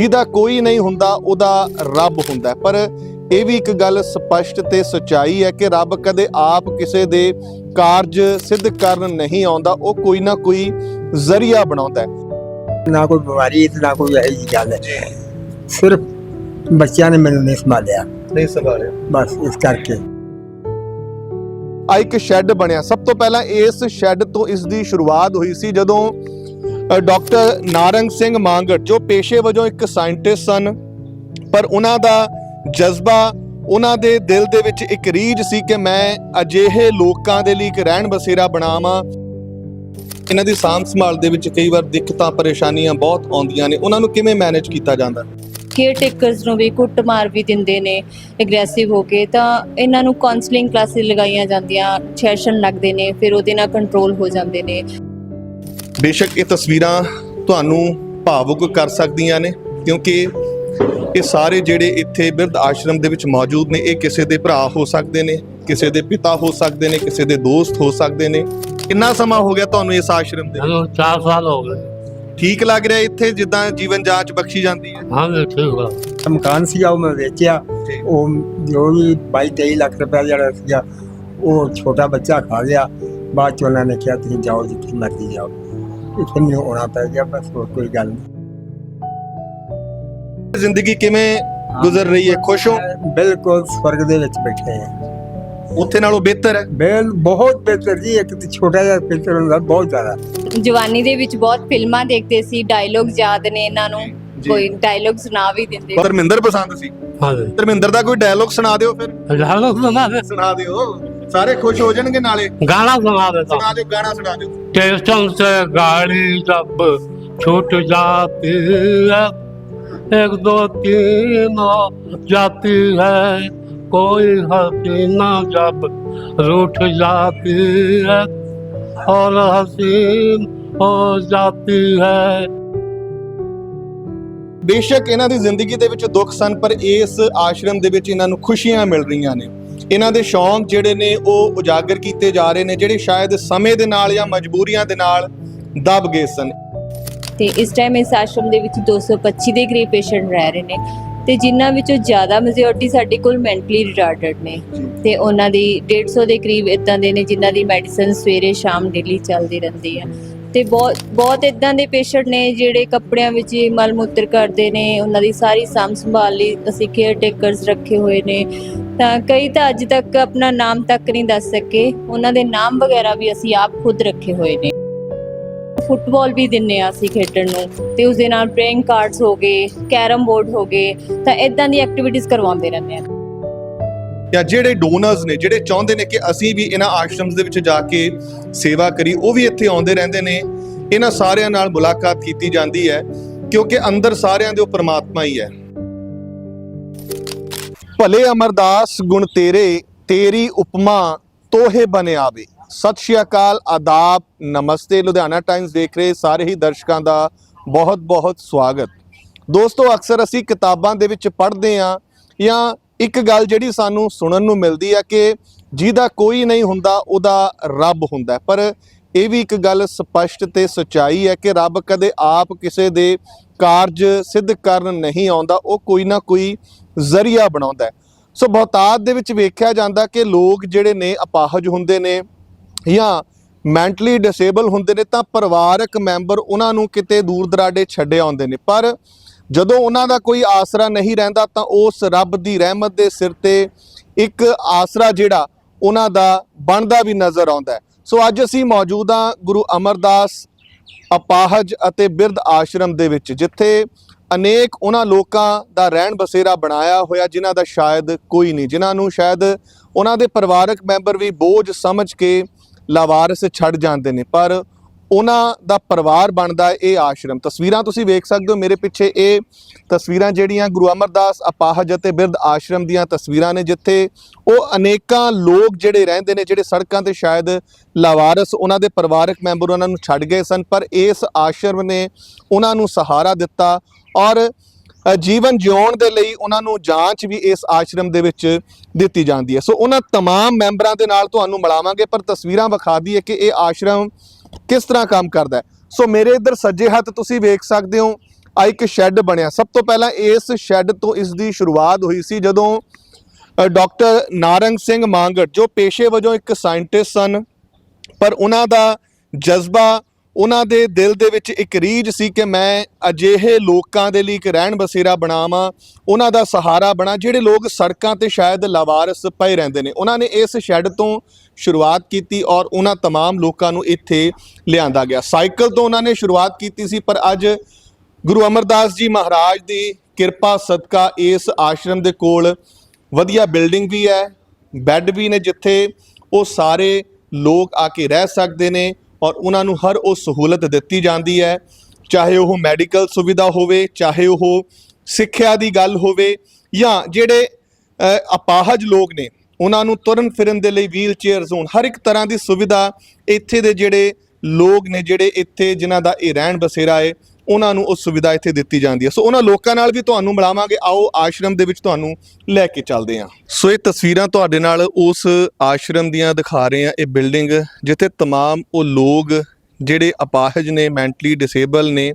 ਜਿਹਦਾ ਕੋਈ ਨਹੀਂ ਹੁੰਦਾ ਉਹਦਾ ਰੱਬ ਹੁੰਦਾ। ਪਰ ਇਹ ਵੀ ਇੱਕ ਗੱਲ ਸਪਸ਼ਟ ਤੇ ਸਚਾਈ ਹੈ ਕਿ ਰੱਬ ਕਦੇ ਆਪ ਕਿਸੇ ਦੇ ਕਾਰਜ ਸਿੱਧ ਕਰਨ ਨਹੀਂ ਆਉਂਦਾ ਉਹ ਕੋਈ ਨਾ ਕੋਈ ਜ਼ਰੀਆ ਬਣਾਉਂਦਾ ਹੈ। ਨਾ ਕੋਈ ਬਿਮਾਰੀ ਤੇ ਨਾ ਕੋਈ ਇਹੋ ਜਿਹੀ ਗੱਲ ਹੈ। ਸਿਰਫ ਬੱਚਿਆਂ ਨੇ ਮੈਨੂੰ ਨਹੀਂ ਸੰਭਾਲਿਆ। ਨਹੀਂ ਸੰਭਾਲਿਆ। ਬਸ ਇਸ ਕਰਕੇ। ਆ ਇੱਕ ਸ਼ੈੱਡ ਬਣਿਆ। ਸਭ ਤੋਂ ਪਹਿਲਾਂ ਇਸ ਸ਼ੈੱਡ ਤੋਂ ਇਸ ਦੀ ਸ਼ੁਰੂਆਤ ਹੋਈ ਸੀ ਜਦੋਂ ਡਾਕਟਰ ਨਾਰੰਗ ਸਿੰਘ ਮਾਂਗੜ, ਜੋ ਪੇਸ਼ੇ ਵਜੋਂ ਇੱਕ ਸਾਇੰਟਿਸਟ ਸਨ, ਪਰ ਉਹਨਾਂ ਦਾ ਜਜ਼ਬਾ, ਉਹਨਾਂ ਦੇ ਦਿਲ ਦੇ ਵਿੱਚ ਇੱਕ ਰੀਝ ਸੀ ਕਿ ਮੈਂ ਅਜਿਹੇ ਲੋਕਾਂ ਦੇ ਲਈ ਇੱਕ ਰਹਿਣ ਬਸੇਰਾ ਬਣਾਵਾਂ। ਇਹਨਾਂ ਦੀ ਸਾਂਭ ਸੰਭਾਲ ਦੇ ਵਿੱਚ ਕਈ ਵਾਰ ਦਿੱਕਤਾਂ, ਪਰੇਸ਼ਾਨੀਆਂ ਬਹੁਤ ਆਉਂਦੀਆਂ ਨੇ। ਉਹਨਾਂ ਨੂੰ ਕਿਵੇਂ ਮੈਨੇਜ ਕੀਤਾ ਜਾਂਦਾ? ਕੇਅਰ ਟੇਕਰਸ ਨੂੰ ਵੀ ਕੁੱਟਮਾਰ ਵੀ ਦਿੰਦੇ ਨੇ ਐਗਰੈਸਿਵ ਹੋ ਕੇ। ਤਾਂ ਇਹਨਾਂ ਨੂੰ ਕਾਉਂਸਲਿੰਗ ਕਲਾਸਿਸ ਲਗਾਈਆਂ ਜਾਂਦੀਆਂ ਸੈਸ਼ਨ ਲੱਗਦੇ ਨੇ, ਫਿਰ ਉਹਦੇ ਨਾਲ ਕੰਟਰੋਲ ਹੋ ਜਾਂਦੇ ਨੇ। ਬੇਸ਼ੱਕ ਇਹ ਤਸਵੀਰਾਂ ਤੁਹਾਨੂੰ ਭਾਵੁਕ ਕਰ ਸਕਦੀਆਂ ਨੇ ਕਿਉਂਕਿ ਇਹ ਸਾਰੇ ਜਿਹੜੇ ਇੱਥੇ ਬਿਰਧ ਆਸ਼ਰਮ ਦੇ ਵਿੱਚ ਮੌਜੂਦ ਨੇ ਇਹ ਕਿਸੇ ਦੇ ਭਰਾ ਹੋ ਸਕਦੇ ਨੇ ਕਿਸੇ ਦੇ ਪਿਤਾ ਹੋ ਸਕਦੇ ਨੇ ਕਿਸੇ ਦੇ ਦੋਸਤ ਹੋ ਸਕਦੇ ਨੇ। ਕਿੰਨਾ ਸਮਾਂ ਹੋ ਗਿਆ ਤੁਹਾਨੂੰ ਇਸ ਆਸ਼ਰਮ ਦੇ ਮੈਨੂੰ 4 ਸਾਲ ਹੋ ਗਏ। ਠੀਕ ਲੱਗ ਰਿਹਾ ਇੱਥੇ ਜਿੱਦਾਂ ਜੀਵਨ ਜਾਂਚ ਬਖਸ਼ੀ ਜਾਂਦੀ ਹੈ? ਹਾਂ ਵੀ ਠੀਕ ਆ। ਮਕਾਨ ਸੀਗਾ ਉਹ ਮੈਂ ਵੇਚਿਆ। ਜੀ। ਉਹ ਜੋ ਵੀ 22 23 ਲੱਖ ਰੁਪਏ ਜਿਹੜਾ ਸੀਗਾ ਉਹ ਛੋਟਾ ਬੱਚਾ ਖਾ ਗਿਆ। ਬਾਅਦ ਚ ਉਹਨਾਂ ਨੇ ਕਿਹਾ ਤੁਸੀਂ ਜਾਓ ਜਿੱਥੇ ਮਰਜ਼ੀ ਜਾਓ। ਇੱਥੇ ਮੈਨੂੰ ਆਉਣਾ ਪੈ ਗਿਆ ਬਸ ਹੋਰ ਕੋਈ ਗੱਲ ਨਹੀਂ। ਜ਼ਿੰਦਗੀ ਕਿਵੇਂ ਗੁਜ਼ਰ ਰਹੀ ਹੈ? ਖੁਸ਼ ਹੋ? ਬਿਲਕੁਲ ਸਵਰਗ ਦੇ ਵਿੱਚ ਬੈਠੇ ਆ ਉੱਥੇ ਨਾਲੋਂ ਬਿਹਤਰ ਹੈ? ਬਿਲ ਬਹੁਤ ਬਿਹਤਰ ਜੀ ਇੱਕ ਤੇ ਛੋਟਾ ਜਿਹਾ ਫਿਲਟਰ ਹੁੰਦਾ ਬਹੁਤ ਜ਼ਿਆਦਾ। ਜਵਾਨੀ ਦੇ ਵਿੱਚ ਬਹੁਤ ਫਿਲਮਾਂ ਦੇਖਦੇ ਸੀ ਡਾਇਲੋਗ ਯਾਦ ਨੇ ਇਹਨਾਂ ਨੂੰ। ਜੀ। ਕੋਈ ਡਾਇਲੋਗ ਸੁਣਾ ਵੀ ਦਿੰਦੇ। ਧਰਮਿੰਦਰ ਪਸੰਦ ਸੀ। ਹਾਂ ਜੀ ਧਰਮਿੰਦਰ ਦਾ ਕੋਈ ਡਾਇਲੋਗ ਸੁਣਾ ਦਿਓ ਫਿਰ। ਸੁਣਾ ਦੇ। ਸੁਣਾ ਦਿਓ। ਸਾਰੇ ਖੁਸ਼ ਹੋ ਜਾਣਗੇ ਨਾਲੇ। ਗਾਣਾ ਸੁਣਾ ਦੇ ਸੁਣਾ ਦਿਓ ਗਾਣਾ ਸੁਣਾ ਦਿਓ। स्टेशन से गाड़ी जब छूट जाती है एक दो तीन जाती है कोई हसीना जब रूठ जाती है और हसीन हो जाती है ਬੇਸ਼ੱਕ ਇਹਨਾਂ ਦੀ ਜ਼ਿੰਦਗੀ ਦੇ ਵਿੱਚ ਦੁੱਖ ਸਨ ਪਰ ਇਸ ਆਸ਼ਰਮ ਦੇ ਵਿੱਚ ਇਹਨਾਂ ਨੂੰ ਖੁਸ਼ੀਆਂ ਮਿਲ ਰਹੀਆਂ ਨੇ ਇਹਨਾਂ ਦੇ ਸ਼ੌਂਕ ਜਿਹੜੇ ਨੇ ਉਹ ਉਜਾਗਰ ਕੀਤੇ ਜਾ ਰਹੇ ਨੇ ਜਿਹੜੇ ਸ਼ਾਇਦ ਸਮੇਂ ਦੇ ਨਾਲ ਜਾਂ ਮਜਬੂਰੀਆਂ ਦੇ ਨਾਲ ਦਬ ਗਏ ਸਨ। ਤੇ ਇਸ ਟਾਈਮ ਇਸ ਆਸ਼ਰਮ ਦੇ ਵਿੱਚ 225 ਦੇ ਕਰੀਬ ਪੇਸ਼ੈਂਟ ਰਹਿ ਰਹੇ ਨੇ ਤੇ ਜਿਨ੍ਹਾਂ ਵਿੱਚੋਂ ਜ਼ਿਆਦਾ ਮੈਜੋਰਟੀ ਸਾਡੇ ਕੋਲ ਮੈਂਟਲੀ ਰਿਟਾਰਡਡ ਨੇ ਤੇ ਉਹਨਾਂ ਦੀ 150 ਦੇ ਕਰੀਬ ਇਦਾਂ ਦੇ ਨੇ ਜਿਨ੍ਹਾਂ ਦੀ ਮੈਡੀਸਨ ਸਵੇਰੇ ਸ਼ਾਮ ਡੇਲੀ ਚੱਲਦੀ ਰਹਿੰਦੀ ਹੈ ਤੇ ਬਹੁਤ ਬਹੁਤ ਇਦਾਂ ਦੇ ਪੇਸ਼ੈਂਟ ਨੇ ਜਿਹੜੇ ਕੱਪੜਿਆਂ ਵਿੱਚ ਮਲ ਮੂਤਰ ਕਰਦੇ ਨੇ ਉਹਨਾਂ ਦੀ ਸਾਰੀ ਸਾਂਭ ਸੰਭਾਲ ਲਈ ਅਸੀਂ ਕੇਅਰ ਟੇਕਰਸ ਰੱਖੇ ਹੋਏ ਨੇ ਤਾਂ ਕਈ ਤਾਂ ਅੱਜ ਤੱਕ ਆਪਣਾ ਨਾਮ ਤੱਕ ਨਹੀਂ ਦੱਸ ਸਕੇ। ਉਹਨਾਂ ਦੇ ਨਾਮ ਵਗੈਰਾ ਵੀ ਅਸੀਂ ਆਪ ਖੁਦ ਰੱਖੇ ਹੋਏ ਨੇ। ਫੁੱਟਬਾਲ ਵੀ ਦਿੰਨੇ ਆ ਅਸੀਂ ਖੇਡਣ ਨੂੰ। ਤੇ ਉਸ ਦੇ ਨਾਲ ਪਲੇਇੰਗ ਕਾਰਡਸ ਹੋ ਗਏ, ਕੈਰਮ ਬੋਰਡ ਹੋ ਗਏ, ਤਾਂ ਇਦਾਂ ਦੀ ਐਕਟੀਵਿਟੀਜ਼ ਕਰਵਾਉਂਦੇ ਰਹਿੰਦੇ ਆ ਜਾਂ ਜਿਹੜੇ ਡੋਨਰਸ ਨੇ, ਜਿਹੜੇ ਚਾਹੁੰਦੇ ਨੇ ਕਿ ਅਸੀਂ ਵੀ ਇਹਨਾਂ ਆਸ਼ਰਮਸ ਦੇ ਵਿੱਚ ਜਾ ਕੇ ਸੇਵਾ ਕਰੀ, ਉਹ ਵੀ ਇੱਥੇ ਆਉਂਦੇ ਰਹਿੰਦੇ ਨੇ। ਇਹਨਾਂ ਸਾਰਿਆਂ ਨਾਲ ਮੁਲਾਕਾਤ ਕੀਤੀ ਜਾਂਦੀ ਹੈ, ਕਿਉਂਕਿ ਅੰਦਰ ਸਾਰਿਆਂ ਦੇ ਉਹ ਪ੍ਰਮਾਤਮਾ ਹੀ ਹੈ। ਭਲੇ ਅਮਰਦਾਸ ਗੁਣ ਤੇਰੇ, ਤੇਰੀ ਉਪਮਾ, ਤੋਹੇ ਬਨ ਆਵੇ। ਸਤਿ ਸ਼੍ਰੀ ਅਕਾਲ, ਆਦਾਬ, ਨਮਸਤੇ। ਲੁਧਿਆਣਾ ਟਾਈਮਸ ਦੇਖ ਰਹੇ ਸਾਰੇ ਹੀ ਦਰਸ਼ਕਾਂ ਦਾ ਬਹੁਤ ਬਹੁਤ ਸਵਾਗਤ। ਦੋਸਤੋ, ਅਕਸਰ ਅਸੀਂ ਕਿਤਾਬਾਂ ਦੇ ਵਿੱਚ ਪੜ੍ਹਦੇ ਹਾਂ ਜਾਂ ਇੱਕ ਗੱਲ ਜਿਹੜੀ ਸਾਨੂੰ ਸੁਣਨ ਨੂੰ ਮਿਲਦੀ ਹੈ ਕਿ ਜਿਹਦਾ ਕੋਈ ਨਹੀਂ ਹੁੰਦਾ, ਉਹਦਾ ਰੱਬ ਹੁੰਦਾ ਪਰ ਇਹ ਵੀ ਇੱਕ ਗੱਲ ਸਪਸ਼ਟ ਤੇ ਸਚਾਈ ਹੈ ਕਿ ਰੱਬ ਕਦੇ ਆਪ ਕਿਸੇ ਦੇ ਕਾਰਜ ਸਿੱਧ ਕਰਨ ਨਹੀਂ ਆਉਂਦਾ, ਉਹ ਕੋਈ ਨਾ ਕੋਈ ਜ਼ਰੀਆ ਬਣਾਉਂਦਾ ਸੋ ਬਹੁਤਾਤ ਦੇ ਵਿੱਚ ਵੇਖਿਆ ਜਾਂਦਾ ਕਿ ਲੋਕ ਜਿਹੜੇ ਨੇ ਅਪਾਹਜ ਹੁੰਦੇ ਨੇ ਜਾਂ ਮੈਂਟਲੀ ਡਿਸੇਬਲ ਹੁੰਦੇ ਨੇ, ਤਾਂ ਪਰਿਵਾਰਕ ਮੈਂਬਰ ਉਹਨਾਂ ਨੂੰ ਕਿਤੇ ਦੂਰ ਦਰਾਡੇ ਛੱਡੇ ਆਉਂਦੇ ਨੇ। ਪਰ ਜਦੋਂ ਉਹਨਾਂ ਦਾ ਕੋਈ ਆਸਰਾ ਨਹੀਂ ਰਹਿੰਦਾ, ਤਾਂ ਉਸ ਰੱਬ ਦੀ ਰਹਿਮਤ ਦੇ ਸਿਰ ਤੇ ਇੱਕ ਆਸਰਾ ਜਿਹੜਾ ਉਹਨਾਂ ਦਾ ਬਣਦਾ ਵੀ ਨਜ਼ਰ ਆਉਂਦਾ ਸੋ ਅੱਜ ਅਸੀਂ ਮੌਜੂਦ ਹਾਂ ਗੁਰੂ ਅਮਰਦਾਸ ਅਪਾਹਜ ਅਤੇ ਬਿਰਧ ਆਸ਼ਰਮ ਦੇ ਵਿੱਚ, ਜਿੱਥੇ ਅਨੇਕ ਉਹਨਾਂ ਲੋਕਾਂ ਦਾ ਰਹਿਣ ਬਸੇਰਾ ਬਣਾਇਆ ਹੋਇਆ, ਜਿਨ੍ਹਾਂ ਦਾ ਸ਼ਾਇਦ ਕੋਈ ਨਹੀਂ। ਜਿਨ੍ਹਾਂ ਨੂੰ ਸ਼ਾਇਦ ਉਹਨਾਂ ਦੇ ਪਰਿਵਾਰਕ ਮੈਂਬਰ ਵੀ ਬੋਝ ਸਮਝ ਕੇ ਲਾਵਾਰਸ ਛੱਡ ਜਾਂਦੇ ਨੇ। ਪਰ ਉਹਨਾਂ ਦਾ ਪਰਿਵਾਰ ਬਣਦਾ ਹੈ ਇਹ ਆਸ਼ਰਮ ਤਸਵੀਰਾਂ ਤੁਸੀਂ ਵੇਖ ਸਕਦੇ ਹੋ ਮੇਰੇ ਪਿੱਛੇ ਇਹ ਤਸਵੀਰਾਂ ਜਿਹੜੀਆਂ ਗੁਰੂ ਅਮਰਦਾਸ ਅਪਾਹਜ ਅਤੇ ਬਿਰਧ ਆਸ਼ਰਮ ਦੀਆਂ ਤਸਵੀਰਾਂ ਨੇ ਜਿੱਥੇ ਉਹ ਅਨੇਕਾਂ ਲੋਕ ਜਿਹੜੇ ਰਹਿੰਦੇ ਨੇ ਜਿਹੜੇ ਸੜਕਾਂ ਤੇ ਸ਼ਾਇਦ ਲਾਵਾਰਸ ਉਹਨਾਂ ਦੇ ਪਰਿਵਾਰਕ ਮੈਂਬਰ ਉਹਨਾਂ ਨੂੰ ਛੱਡ ਗਏ ਸਨ ਪਰ ਇਸ ਆਸ਼ਰਮ ਨੇ ਉਹਨਾਂ ਨੂੰ ਸਹਾਰਾ ਦਿੱਤਾ ਔਰ ਅ, ਜੀਵਨ ਜਿਉਣ ਦੇ ਲਈ ਉਹਨਾਂ ਨੂੰ ਜਾਂਚ ਵੀ ਇਸ ਆਸ਼ਰਮ ਦੇ ਵਿੱਚ ਦਿੱਤੀ ਜਾਂਦੀ ਹੈ ਸੋ ਉਹਨਾਂ तमाम ਮੈਂਬਰਾਂ ਦੇ ਨਾਲ ਤੁਹਾਨੂੰ ਮਿਲਾਵਾਂਗੇ ਪਰ ਤਸਵੀਰਾਂ ਵਿਖਾ ਦਈਏ ਕਿ ਇਹ ਆਸ਼ਰਮ ਕਿਸ ਤਰ੍ਹਾਂ ਕੰਮ ਕਰਦਾ ਸੋ ਮੇਰੇ ਇੱਧਰ ਸੱਜੇ ਹੱਥ ਤੁਸੀਂ ਵੇਖ ਸਕਦੇ ਹੋ, ਆ ਇੱਕ ਸ਼ੈੱਡ ਬਣਿਆ। ਸਭ ਤੋਂ ਪਹਿਲਾਂ ਇਸ ਸ਼ੈੱਡ ਤੋਂ ਇਸ ਦੀ ਸ਼ੁਰੂਆਤ ਹੋਈ ਸੀ ਜਦੋਂ ਡਾਕਟਰ ਨਾਰੰਗ ਸਿੰਘ ਮਾਂਗਟ ਜੋ ਪੇਸ਼ੇ ਵਜੋਂ ਇੱਕ ਸਾਇੰਟਿਸਟ ਸਨ, ਪਰ ਉਹਨਾਂ ਦਾ ਜਜ਼ਬਾ ਉਹਨਾਂ ਦੇ ਦਿਲ ਦੇ ਵਿੱਚ ਇੱਕ ਰੀਝ ਸੀ ਕਿ ਮੈਂ ਅਜਿਹੇ ਲੋਕਾਂ ਦੇ ਲਈ ਇੱਕ ਰਹਿਣ ਬਸੇਰਾ ਬਣਾਵਾਂ ਉਹਨਾਂ ਦਾ ਸਹਾਰਾ ਬਣਾ ਜਿਹੜੇ ਲੋਕ ਸੜਕਾਂ ਤੇ ਸ਼ਾਇਦ ਲਾਵਾਰਸ ਪਏ ਰਹਿੰਦੇ ਨੇ ਉਹਨਾਂ ਨੇ ਇਸ ਸ਼ੈੱਡ ਤੋਂ ਸ਼ੁਰੂਆਤ ਕੀਤੀ ਔਰ ਉਹਨਾਂ तमाम ਲੋਕਾਂ ਨੂੰ ਇੱਥੇ ਲਿਆਂਦਾ ਗਿਆ ਸਾਈਕਲ ਤੋਂ ਉਹਨਾਂ ਨੇ ਸ਼ੁਰੂਆਤ ਕੀਤੀ ਸੀ ਪਰ ਅੱਜ ਗੁਰੂ ਅਮਰਦਾਸ ਜੀ ਮਹਾਰਾਜ ਦੀ ਕਿਰਪਾ ਸਦਕਾ ਇਸ ਆਸ਼ਰਮ ਦੇ ਕੋਲ ਵਧੀਆ ਬਿਲਡਿੰਗ ਵੀ ਹੈ ਬੈੱਡ ਵੀ ਨੇ ਜਿੱਥੇ ਉਹ ਸਾਰੇ ਲੋਕ ਆ ਕੇ ਰਹਿ ਸਕਦੇ ਨੇ ਔਰ ਉਹਨਾਂ ਨੂੰ ਹਰ ਉਹ ਸਹੂਲਤ ਦਿੱਤੀ ਜਾਂਦੀ ਹੈ, ਚਾਹੇ ਉਹ ਮੈਡੀਕਲ ਸੁਵਿਧਾ ਹੋਵੇ, ਚਾਹੇ ਉਹ ਸਿੱਖਿਆ ਦੀ ਗੱਲ ਹੋਵੇ ਜਾਂ ਜਿਹੜੇ ਅਪਾਹਜ ਲੋਕ ਨੇ, ਉਹਨਾਂ ਨੂੰ ਤੁਰਨ ਫਿਰਨ ਦੇ ਲਈ ਵੀਲ ਚੇਅਰਸ ਹੋਣ ਹਰ ਇੱਕ ਤਰ੍ਹਾਂ ਦੀ ਸੁਵਿਧਾ ਇੱਥੇ ਦੇ ਜਿਹੜੇ ਲੋਕ ਨੇ, ਜਿਹੜੇ ਇੱਥੇ ਜਿਨ੍ਹਾਂ ਦਾ ਇਹ ਰਹਿਣ ਬਸੇਰਾ ਹੈ ਉਹਨਾਂ ਨੂੰ ਉਹ ਸੁਵਿਧਾ ਇੱਥੇ ਦਿੱਤੀ ਜਾਂਦੀ ਹੈ ਸੋ ਉਹਨਾਂ ਲੋਕਾਂ ਨਾਲ ਵੀ ਤੁਹਾਨੂੰ ਮਿਲਾਵਾਂਗੇ ਆਓ ਆਸ਼ਰਮ ਦੇ ਵਿੱਚ ਤੁਹਾਨੂੰ ਲੈ ਕੇ ਚੱਲਦੇ ਹਾਂ ਸੋ ਇਹ ਤਸਵੀਰਾਂ ਤੁਹਾਡੇ ਨਾਲ ਉਸ ਆਸ਼ਰਮ ਦੀਆਂ ਦਿਖਾ ਰਹੇ ਹਾਂ ਇਹ ਬਿਲਡਿੰਗ ਜਿੱਥੇ तमाम ਉਹ ਲੋਕ ਜਿਹੜੇ ਅਪਾਹਜ ਨੇ ਮੈਂਟਲੀ ਡਿਸੇਬਲ ਨੇ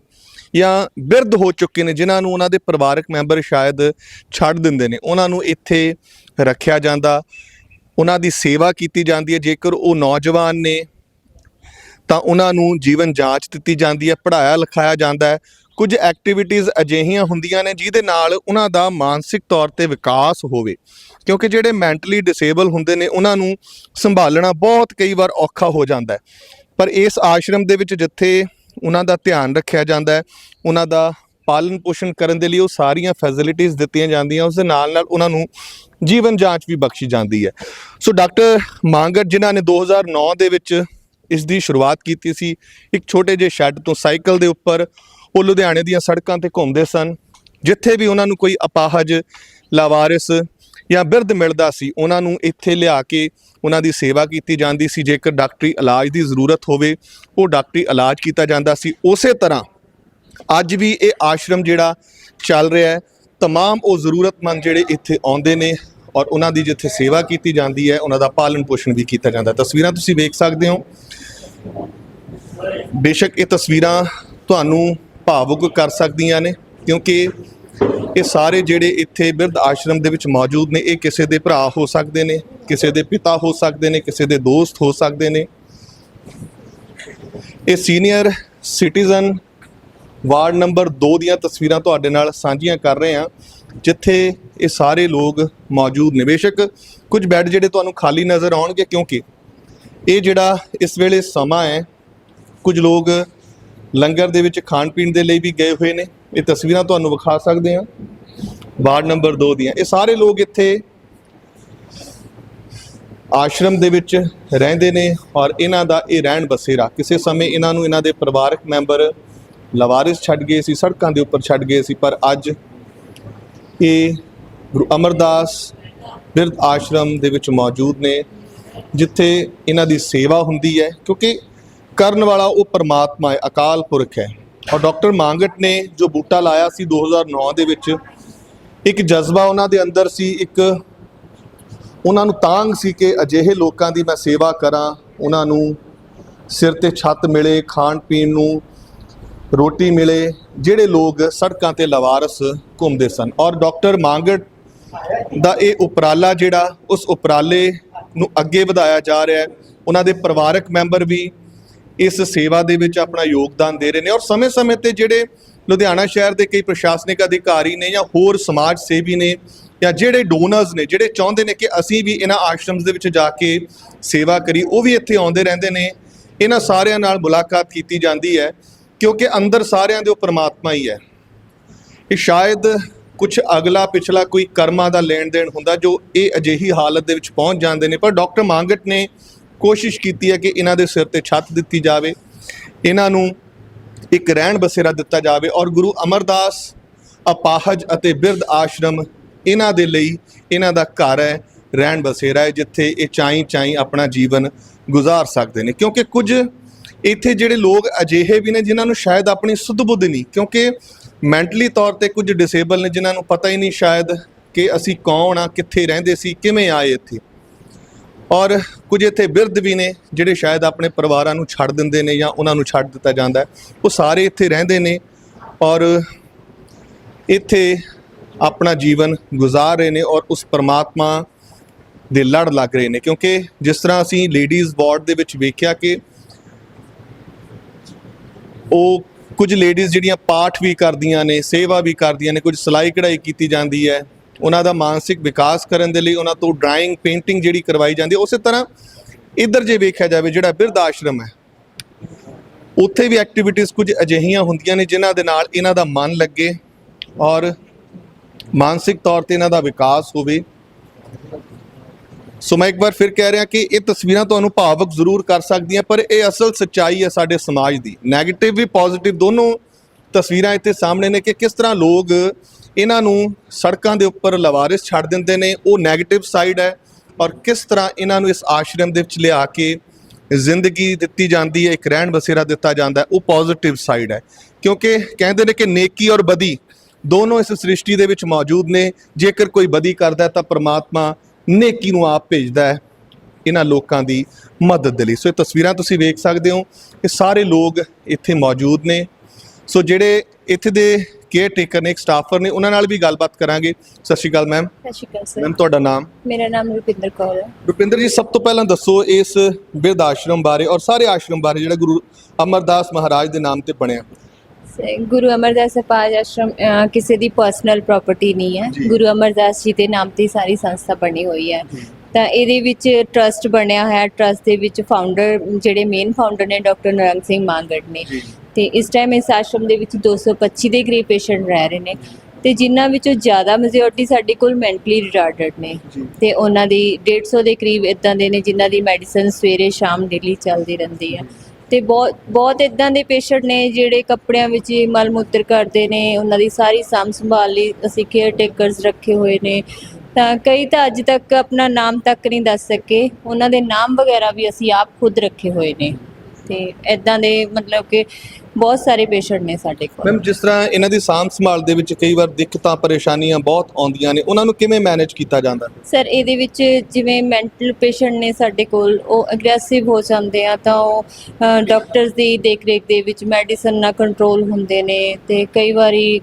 ਜਾਂ ਬਿਰਧ ਹੋ ਚੁੱਕੇ ਨੇ ਜਿਨ੍ਹਾਂ ਨੂੰ ਉਹਨਾਂ ਦੇ ਪਰਿਵਾਰਕ ਮੈਂਬਰ ਸ਼ਾਇਦ ਛੱਡ ਦਿੰਦੇ ਨੇ ਉਹਨਾਂ ਨੂੰ ਇੱਥੇ ਰੱਖਿਆ ਜਾਂਦਾ ਉਹਨਾਂ ਦੀ ਸੇਵਾ ਕੀਤੀ ਜਾਂਦੀ ਹੈ ਜੇਕਰ ਉਹ ਨੌਜਵਾਨ ਨੇ ਤਾਂ ਉਹਨਾਂ ਨੂੰ ਜੀਵਨ ਜਾਂਚ ਦਿੱਤੀ ਜਾਂਦੀ ਹੈ, ਪੜ੍ਹਾਇਆ ਲਿਖਾਇਆ ਜਾਂਦਾ ਹੈ। ਕੁਝ ਐਕਟੀਵਿਟੀਜ਼ ਅਜਿਹੀਆਂ ਹੁੰਦੀਆਂ ਨੇ ਜਿਹਦੇ ਨਾਲ ਉਹਨਾਂ ਦਾ ਮਾਨਸਿਕ ਤੌਰ ਤੇ ਵਿਕਾਸ ਹੋਵੇ। ਕਿਉਂਕਿ ਜਿਹੜੇ ਮੈਂਟਲੀ ਡਿਸੇਬਲ ਹੁੰਦੇ ਨੇ, ਉਹਨਾਂ ਨੂੰ ਸੰਭਾਲਣਾ ਬਹੁਤ ਕਈ ਵਾਰ ਔਖਾ ਹੋ ਜਾਂਦਾ ਹੈ। ਪਰ ਇਸ ਆਸ਼ਰਮ ਦੇ ਵਿੱਚ ਜਿੱਥੇ ਉਹਨਾਂ ਦਾ ਧਿਆਨ ਰੱਖਿਆ ਜਾਂਦਾ ਹੈ, ਉਹਨਾਂ ਦਾ ਪਾਲਣ ਪੋਸ਼ਣ ਕਰਨ ਦੇ ਲਈ ਉਹ ਸਾਰੀਆਂ ਫੈਸਿਲਿਟੀਆਂ ਦਿੱਤੀਆਂ ਜਾਂਦੀਆਂ ਉਸ ਦੇ ਨਾਲ ਨਾਲ ਉਹਨਾਂ ਨੂੰ ਜੀਵਨ ਜਾਂਚ ਵੀ ਬਖਸ਼ੀ ਜਾਂਦੀ ਹੈ। ਸੋ ਡਾਕਟਰ ਮਾਂਗਟ ਜਿਨ੍ਹਾਂ ਨੇ 2009 ਦੇ ਵਿੱਚ ਇਸ ਦੀ ਸ਼ੁਰੂਆਤ ਕੀਤੀ ਸੀ ਇੱਕ ਛੋਟੇ ਜਿਹੇ ਸ਼ੈੱਡ ਤੋਂ ਸਾਈਕਲ ਦੇ ਉੱਪਰ ਉਹ ਲੁਧਿਆਣੇ ਦੀਆਂ ਸੜਕਾਂ ਤੇ ਘੁੰਮਦੇ ਸਨ ਜਿੱਥੇ ਵੀ ਉਹਨਾਂ ਨੂੰ ਕੋਈ ਅਪਾਹਜ ਲਾਵਾਰਿਸ ਜਾਂ ਬਿਰਧ ਮਿਲਦਾ ਸੀ ਉਹਨਾਂ ਨੂੰ ਇੱਥੇ ਲਿਆ ਕੇ ਉਹਨਾਂ ਦੀ ਸੇਵਾ ਕੀਤੀ ਜਾਂਦੀ ਸੀ ਜੇਕਰ ਡਾਕਟਰੀ ਇਲਾਜ ਦੀ ਜ਼ਰੂਰਤ ਹੋਵੇ ਉਹ ਡਾਕਟਰੀ ਇਲਾਜ ਕੀਤਾ ਜਾਂਦਾ ਸੀ ਉਸੇ ਤਰ੍ਹਾਂ ਅੱਜ ਵੀ ਇਹ ਆਸ਼ਰਮ ਜਿਹੜਾ ਚੱਲ ਰਿਹਾ ਹੈ तमाम ਉਹ ਜ਼ਰੂਰਤਮੰਦ ਜਿਹੜੇ ਇੱਥੇ ਆਉਂਦੇ ਨੇ ਔਰ ਉਹਨਾਂ ਦੀ ਜਿੱਥੇ ਸੇਵਾ ਕੀਤੀ ਜਾਂਦੀ ਹੈ, ਉਹਨਾਂ ਦਾ ਪਾਲਣ ਪੋਸ਼ਣ ਵੀ ਕੀਤਾ ਜਾਂਦਾ। ਤਸਵੀਰਾਂ ਤੁਸੀਂ ਵੇਖ ਸਕਦੇ ਹੋ। ਬੇਸ਼ੱਕ ਇਹ ਤਸਵੀਰਾਂ ਤੁਹਾਨੂੰ ਭਾਵੁਕ ਕਰ ਸਕਦੀਆਂ ਨੇ, ਕਿਉਂਕਿ ਇਹ ਸਾਰੇ ਜਿਹੜੇ ਇੱਥੇ ਬਿਰਧ ਆਸ਼ਰਮ ਦੇ ਵਿੱਚ ਮੌਜੂਦ ਨੇ, ਇਹ ਕਿਸੇ ਦੇ ਭਰਾ ਹੋ ਸਕਦੇ ਨੇ, ਕਿਸੇ ਦੇ ਪਿਤਾ ਹੋ ਸਕਦੇ ਨੇ, ਕਿਸੇ ਦੇ ਦੋਸਤ ਹੋ ਸਕਦੇ ਨੇ। ਇਹ ਸੀਨੀਅਰ ਸਿਟੀਜ਼ਨ ਵਾਰਡ ਨੰਬਰ 2 ਦੀਆਂ ਤਸਵੀਰਾਂ ਤੁਹਾਡੇ ਨਾਲ ਸਾਂਝੀਆਂ ਕਰ ਰਹੇ ਹਾਂ, ਜਿੱਥੇ ਇਹ ਸਾਰੇ ਲੋਕ ਮੌਜੂਦ ਨੇ। ਬੇਸ਼ੱਕ ਕੁਝ ਬੈੱਡ ਜਿਹੜੇ ਤੁਹਾਨੂੰ ਖਾਲੀ ਨਜ਼ਰ ਆਉਣਗੇ, ਕਿਉਂਕਿ ਇਹ ਜਿਹੜਾ ਇਸ ਵੇਲੇ ਸਮਾਂ ਹੈ, ਕੁਝ ਲੋਕ ਲੰਗਰ ਦੇ ਵਿੱਚ ਖਾਣ ਪੀਣ ਦੇ ਲਈ ਵੀ ਗਏ ਹੋਏ ਨੇ। ਇਹ ਤਸਵੀਰਾਂ ਤੁਹਾਨੂੰ ਵਿਖਾ ਸਕਦੇ ਹਾਂ। ਵਾਰਡ ਨੰਬਰ 2 ਦੀਆਂ। ਇਹ ਸਾਰੇ ਲੋਕ ਇੱਥੇ ਆਸ਼ਰਮ ਦੇ ਵਿੱਚ ਰਹਿੰਦੇ ਨੇ ਔਰ ਇਹਨਾਂ ਦਾ ਇਹ ਰਹਿਣ ਬਸੇਰਾ। ਕਿਸੇ ਸਮੇਂ ਇਹਨਾਂ ਨੂੰ ਇਹਨਾਂ ਦੇ ਪਰਿਵਾਰਕ ਮੈਂਬਰ ਲਵਾਰਿਸ ਛੱਡ ਗਏ ਸੀ, ਸੜਕਾਂ ਦੇ ਉੱਪਰ ਛੱਡ ਗਏ ਸੀ, ਪਰ ਅੱਜ ਇਹ ਗੁਰੂ ਅਮਰਦਾਸ ਬਿਰਧ ਆਸ਼ਰਮ ਦੇ ਵਿੱਚ ਮੌਜੂਦ ਨੇ, ਜਿੱਥੇ ਇਹਨਾਂ ਦੀ ਸੇਵਾ ਹੁੰਦੀ ਹੈ, ਕਿਉਂਕਿ ਕਰਨ ਵਾਲਾ ਉਹ ਪਰਮਾਤਮਾ ਹੈ, ਅਕਾਲ ਪੁਰਖ ਹੈ। ਔਰ ਡਾਕਟਰ ਮਾਂਗਟ ਨੇ ਜੋ ਬੂਟਾ ਲਾਇਆ ਸੀ 2009 ਦੇ ਵਿੱਚ, ਇੱਕ ਜਜ਼ਬਾ ਉਹਨਾਂ ਦੇ ਅੰਦਰ ਸੀ, ਇੱਕ ਉਹਨਾਂ ਨੂੰ ਤਾਂਗ ਸੀ ਕਿ ਅਜਿਹੇ ਲੋਕਾਂ ਦੀ ਮੈਂ ਸੇਵਾ ਕਰਾਂ, ਉਹਨਾਂ ਨੂੰ ਸਿਰ ਤੇ ਛੱਤ ਮਿਲੇ, ਖਾਣ ਪੀਣ ਨੂੰ ਰੋਟੀ ਮਿਲੇ, ਜਿਹੜੇ ਲੋਕ ਸੜਕਾਂ ਤੇ ਲਵਾਰਸ ਘੁੰਮਦੇ ਸਨ। ਔਰ ਡਾਕਟਰ ਮਾਂਗਟ ਦਾ ਇਹ ਉਪਰਾਲਾ ਜਿਹੜਾ ਉਸ ਉਪਰਾਲੇ ਨੂੰ ਅੱਗੇ ਵਧਾਇਆ ਜਾ ਰਿਹਾ ਹੈ। ਉਹਨਾਂ ਦੇ ਪਰਿਵਾਰਕ ਮੈਂਬਰ ਵੀ ਇਸ ਸੇਵਾ ਦੇ ਵਿੱਚ ਆਪਣਾ ਯੋਗਦਾਨ ਦੇ ਰਹੇ ਨੇ ਔਰ ਸਮੇਂ-ਸਮੇਂ ਤੇ ਜਿਹੜੇ ਲੁਧਿਆਣਾ ਸ਼ਹਿਰ ਦੇ ਕਈ ਪ੍ਰਸ਼ਾਸਨਿਕ ਅਧਿਕਾਰੀ ਨੇ ਜਾਂ ਹੋਰ ਸਮਾਜ ਸੇਵੀ ਨੇ ਜਾਂ ਜਿਹੜੇ ਡੋਨਰਸ ਨੇ, ਜਿਹੜੇ ਚਾਹੁੰਦੇ ਨੇ ਕਿ ਅਸੀਂ ਵੀ ਇਹਨਾਂ ਆਸ਼ਰਮਸ ਦੇ ਵਿੱਚ ਜਾ ਕੇ ਸੇਵਾ ਕਰੀ, ਉਹ ਵੀ ਇੱਥੇ ਆਉਂਦੇ ਰਹਿੰਦੇ ਨੇ। ਇਹਨਾਂ ਸਾਰਿਆਂ ਨਾਲ ਮੁਲਾਕਾਤ ਕੀਤੀ ਜਾਂਦੀ ਹੈ ਕਿਉਂਕਿ ਅੰਦਰ ਸਾਰਿਆਂ ਦੇ ਉਹ ਪਰਮਾਤਮਾ ਹੀ ਹੈ। ਇਹ ਸ਼ਾਇਦ ਕੁਝ ਅਗਲਾ ਪਿਛਲਾ ਕੋਈ ਕਰਮਾਂ ਦਾ ਲੈਣ ਦੇਣ ਹੁੰਦਾ ਜੋ ਇਹ ਅਜਿਹੀ ਹਾਲਤ ਦੇ ਵਿੱਚ ਪਹੁੰਚ ਜਾਂਦੇ ਨੇ। ਪਰ ਡਾਕਟਰ ਮਾਂਗਟ ਨੇ ਕੋਸ਼ਿਸ਼ ਕੀਤੀ ਹੈ ਕਿ ਇਹਨਾਂ ਦੇ ਸਿਰ ਤੇ ਛੱਤ ਦਿੱਤੀ ਜਾਵੇ, ਇਹਨਾਂ ਨੂੰ ਇੱਕ ਰਹਿਣ ਬਸੇਰਾ ਦਿੱਤਾ ਜਾਵੇ ਔਰ ਗੁਰੂ ਅਮਰਦਾਸ, ਅਪਾਹਜ ਅਤੇ ਬਿਰਧ ਆਸ਼ਰਮ ਇਹਨਾਂ ਦੇ ਲਈ ਇਹਨਾਂ ਦਾ ਘਰ ਹੈ, ਰਹਿਣ ਬਸੇਰਾ ਹੈ, ਜਿੱਥੇ ਇਹ ਚਾਈ ਚਾਈ ਆਪਣਾ ਜੀਵਨ ਗੁਜ਼ਾਰ ਸਕਦੇ ਨੇ। ਕਿਉਂਕਿ ਕੁਝ ਇੱਥੇ ਜਿਹੜੇ ਲੋਕ ਅਜਿਹੇ ਵੀ ਨੇ ਜਿਨ੍ਹਾਂ ਨੂੰ ਸ਼ਾਇਦ ਆਪਣੀ ਸੁੱਧ ਬੁੱਧ ਨਹੀਂ, ਕਿਉਂਕਿ ਮੈਂਟਲੀ ਤੌਰ ਤੇ ਕੁਝ ਡਿਸੇਬਲ ਨੇ, ਜਿਨ੍ਹਾਂ ਨੂੰ ਪਤਾ ਹੀ ਨਹੀਂ ਸ਼ਾਇਦ ਕਿ ਅਸੀਂ ਕੌਣ ਆ, ਕਿੱਥੇ ਰਹਿੰਦੇ ਸੀ, ਕਿਵੇਂ ਆਏ ਇੱਥੇ। ਔਰ ਕੁਝ ਇੱਥੇ ਬਿਰਧ ਵੀ ਨੇ, ਜਿਹੜੇ ਸ਼ਾਇਦ ਆਪਣੇ ਪਰਿਵਾਰਾਂ ਨੂੰ ਛੱਡ ਦਿੰਦੇ ਨੇ ਜਾਂ ਉਹਨਾਂ ਨੂੰ ਛੱਡ ਦਿੱਤਾ ਜਾਂਦਾ ਉਹ ਸਾਰੇ ਇੱਥੇ ਰਹਿੰਦੇ ਨੇ ਔਰ ਇੱਥੇ ਆਪਣਾ ਜੀਵਨ ਗੁਜ਼ਾਰ ਰਹੇ ਨੇ ਔਰ ਉਸ ਪਰਮਾਤਮਾ ਦੇ ਲੜ ਲੱਗ ਰਹੇ ਨੇ। ਕਿਉਂਕਿ ਜਿਸ ਤਰ੍ਹਾਂ ਅਸੀਂ ਲੇਡੀਜ਼ ਵਾਰਡ ਦੇ ਵਿੱਚ ਵੇਖਿਆ ਕਿ ਉਹ ਕੁਝ ਲੇਡੀਜ਼ ਜਿਹੜੀਆਂ ਪਾਠ ਵੀ ਕਰਦੀਆਂ ਨੇ, ਸੇਵਾ ਵੀ ਕਰਦੀਆਂ ਨੇ, ਕੁਝ ਸਿਲਾਈ ਕਢਾਈ ਕੀਤੀ ਜਾਂਦੀ ਹੈ, ਉਹਨਾਂ ਦਾ ਮਾਨਸਿਕ ਵਿਕਾਸ ਕਰਨ ਦੇ ਲਈ ਉਹਨਾਂ ਤੋਂ ਡਰਾਇੰਗ ਪੇਂਟਿੰਗ ਜਿਹੜੀ ਕਰਵਾਈ ਜਾਂਦੀ ਹੈ, ਉਸੇ ਤਰ੍ਹਾਂ ਇੱਧਰ ਜੇ ਵੇਖਿਆ ਜਾਵੇ ਜਿਹੜਾ ਬਿਰਧ ਆਸ਼ਰਮ ਹੈ, ਉੱਥੇ ਵੀ ਐਕਟੀਵਿਟੀਜ਼ ਕੁਝ ਅਜਿਹੀਆਂ ਹੁੰਦੀਆਂ ਨੇ ਜਿਨ੍ਹਾਂ ਦੇ ਨਾਲ ਇਹਨਾਂ ਦਾ ਮਨ ਲੱਗੇ ਔਰ ਮਾਨਸਿਕ ਤੌਰ ਤੇ ਇਹਨਾਂ ਦਾ ਵਿਕਾਸ ਹੋਵੇ। ਸੋ ਮੈਂ ਇੱਕ ਵਾਰ ਫਿਰ ਕਹਿ ਰਿਹਾ ਕਿ ਇਹ ਤਸਵੀਰਾਂ ਤੁਹਾਨੂੰ ਭਾਵਕ ਜ਼ਰੂਰ ਕਰ ਸਕਦੀਆਂ, ਪਰ ਇਹ ਅਸਲ ਸੱਚਾਈ ਹੈ ਸਾਡੇ ਸਮਾਜ ਦੀ। 네ਗੇਟਿਵ ਵੀ ਪੋਜ਼ਿਟਿਵ ਦੋਨੋਂ ਤਸਵੀਰਾਂ ਇੱਥੇ ਸਾਹਮਣੇ ਨੇ ਕਿ ਕਿਸ ਤਰ੍ਹਾਂ ਲੋਕ ਇਹਨਾਂ ਨੂੰ ਸੜਕਾਂ ਦੇ ਉੱਪਰ ਲਵਾਰਿਸ ਛੱਡ ਦਿੰਦੇ ਨੇ, ਉਹ 네ਗੇਟਿਵ ਸਾਈਡ ਹੈ ਔਰ ਕਿਸ ਤਰ੍ਹਾਂ ਇਹਨਾਂ ਨੂੰ ਇਸ ਆਸ਼ਰਮ ਦੇ ਵਿੱਚ ਲਿਆ ਕੇ ਜ਼ਿੰਦਗੀ ਦਿੱਤੀ ਜਾਂਦੀ ਹੈ, ਇੱਕ ਰਹਿਣ ਬਸੇਰਾ ਦਿੱਤਾ ਜਾਂਦਾ ਉਹ ਪੋਜ਼ਿਟਿਵ ਸਾਈਡ ਹੈ। ਕਿਉਂਕਿ ਕਹਿੰਦੇ ਨੇ ਕਿ ਨੇਕੀ ਔਰ ਬਦੀ ਦੋਨੋਂ ਇਸ ਸ੍ਰਿਸ਼ਟੀ ਦੇ ਵਿੱਚ ਮੌਜੂਦ ਨੇ, ਜੇਕਰ ਕੋਈ ਬਦੀ ਕਰਦਾ ਤਾਂ ਪਰਮਾਤਮਾ ਨੇਕੀ ਨੂੰ ਆਪ ਭੇਜਦਾ ਹੈ ਇਹਨਾਂ ਲੋਕਾਂ ਦੀ ਮਦਦ ਦੇ ਲਈ। ਸੋ ਇਹ ਤਸਵੀਰਾਂ ਤੁਸੀਂ ਵੇਖ ਸਕਦੇ ਹੋ ਇਹ ਸਾਰੇ ਲੋਕ ਇੱਥੇ ਮੌਜੂਦ ਨੇ। ਸੋ ਜਿਹੜੇ ਇੱਥੇ ਦੇ ਕੇਅਰ ਟੇਕਰ ਨੇ ਇੱਕ ਸਟਾਫਰ ਨੇ ਉਹਨਾਂ ਨਾਲ ਵੀ ਗੱਲਬਾਤ ਕਰਾਂਗੇ। ਸਤਿ ਸ਼੍ਰੀ ਅਕਾਲ ਮੈਮ ਸਤਿ ਸ਼੍ਰੀ ਅਕਾਲ ਸਰ ਮੈਮ ਤੁਹਾਡਾ ਨਾਮ? ਮੇਰਾ ਨਾਮ ਰੁਪਿੰਦਰ ਕੌਰ ਹੈ। ਰੁਪਿੰਦਰ ਜੀ ਸਭ ਤੋਂ ਪਹਿਲਾਂ ਦੱਸੋ ਇਸ ਬਿਰਧ ਆਸ਼ਰਮ ਬਾਰੇ ਔਰ ਸਾਰੇ ਆਸ਼ਰਮ ਬਾਰੇ ਜਿਹੜਾ ਗੁਰੂ ਅਮਰਦਾਸ ਮਹਾਰਾਜ ਦੇ ਨਾਮ ਤੇ ਬਣਿਆ। ਗੁਰੂ ਅਮਰਦਾਸ ਅਪਾਜ ਆਸ਼ਰਮ ਅ, ਕਿਸੇ ਦੀ ਪਰਸਨਲ ਪ੍ਰਾਪਰਟੀ ਨਹੀਂ ਹੈ। ਜੀ। ਗੁਰੂ ਅਮਰਦਾਸ ਜੀ ਦੇ ਨਾਮ ਤੇ ਹੀ ਸਾਰੀ ਸੰਸਥਾ ਬਣੀ ਹੋਈ ਹੈ। ਤਾਂ ਇਹਦੇ ਵਿੱਚ ਟਰਸਟ ਬਣਿਆ ਹੋਇਆ ਟਰਸਟ ਦੇ ਵਿੱਚ ਫਾਊਂਡਰ ਜਿਹੜੇ ਮੇਨ ਫਾਊਂਡਰ ਨੇ ਡਾਕਟਰ ਨਰੰਗ ਸਿੰਘ ਮਾਂਗੜ ਨੇ। ਜੀ। ਤੇ ਇਸ ਟਾਈਮ ਇਸ ਆਸ਼ਰਮ ਦੇ ਵਿੱਚ 225 ਦੇ ਕਰੀਬ ਪੇਸ਼ੈਂਟ ਰਹਿ ਰਹੇ ਨੇ। ਤੇ ਜਿਨ੍ਹਾਂ ਵਿੱਚੋਂ ਜ਼ਿਆਦਾ ਮੈਜੋਰਟੀ ਸਾਡੇ ਕੋਲ ਮੈਂਟਲੀ ਰਿਟਾਰਡਡ ਨੇ। ਜੀ। ਤੇ ਉਹਨਾਂ ਦੀ 150 ਦੇ ਕਰੀਬ ਇਦਾਂ ਦੇ ਨੇ ਜਿਨ੍ਹਾਂ ਦੀ ਮੈਡੀਸਨ ਸਵੇਰੇ ਸ਼ਾਮ ਡੇਲੀ ਚੱਲਦੀ ਰਹਿੰਦੀ ਹੈ। ਤੇ ਬਹੁਤ ਬਹੁਤ ਇਦਾਂ ਦੇ ਪੇਸ਼ੈਂਟ ਨੇ ਜਿਹੜੇ ਕੱਪੜਿਆਂ ਵਿੱਚ ਹੀ ਮਲ ਮੂਤਰ ਕਰਦੇ ਨੇ, ਉਹਨਾਂ ਦੀ ਸਾਰੀ ਸਾਂਭ ਸੰਭਾਲ ਲਈ ਅਸੀਂ ਕੇਅਰ ਟੇਕਰਸ ਰੱਖੇ ਹੋਏ ਨੇ। ਤਾਂ ਕਈ ਤਾਂ ਅੱਜ ਤੱਕ ਆਪਣਾ ਨਾਮ ਤੱਕ ਨਹੀਂ ਦੱਸ ਸਕੇ, ਉਹਨਾਂ ਦੇ ਨਾਮ ਵਗੈਰਾ ਵੀ ਅਸੀਂ ਆਪ ਖੁਦ ਰੱਖੇ ਹੋਏ ਨੇ। ਤੇ ਇਦਾਂ ਦੇ ਮਤਲਬ ਕਿ ਬਹੁਤ ਸਾਰੇ ਪੇਸ਼ੈਂਟ ਨੇ ਸਾਡੇ ਕੋਲ। ਮੈਮ ਜਿਸ ਤਰ੍ਹਾਂ ਇਹਨਾਂ ਦੀ ਸਾਂਭ ਸੰਭਾਲ ਦੇ ਵਿੱਚ ਕਈ ਵਾਰ ਦਿੱਕਤਾਂ ਪਰੇਸ਼ਾਨੀਆਂ ਬਹੁਤ ਆਉਂਦੀਆਂ ਨੇ ਉਹਨਾਂ ਨੂੰ ਕਿਵੇਂ ਮੈਨੇਜ ਕੀਤਾ ਜਾਂਦਾ? ਸਰ ਇਹਦੇ ਵਿੱਚ ਜਿਵੇਂ ਮੈਂਟਲ ਪੇਸ਼ੈਂਟ ਨੇ ਸਾਡੇ ਕੋਲ ਉਹ ਅਗਰੈਸਿਵ ਹੋ ਜਾਂਦੇ ਆ ਤਾਂ ਉਹ ਡਾਕਟਰਸ ਦੀ ਦੇਖਰੇਖ ਦੇ ਵਿੱਚ ਮੈਡੀਸਨ ਨਾਲ ਕੰਟਰੋਲ ਹੁੰਦੇ ਨੇ ਤੇ ਕਈ ਵਾਰੀ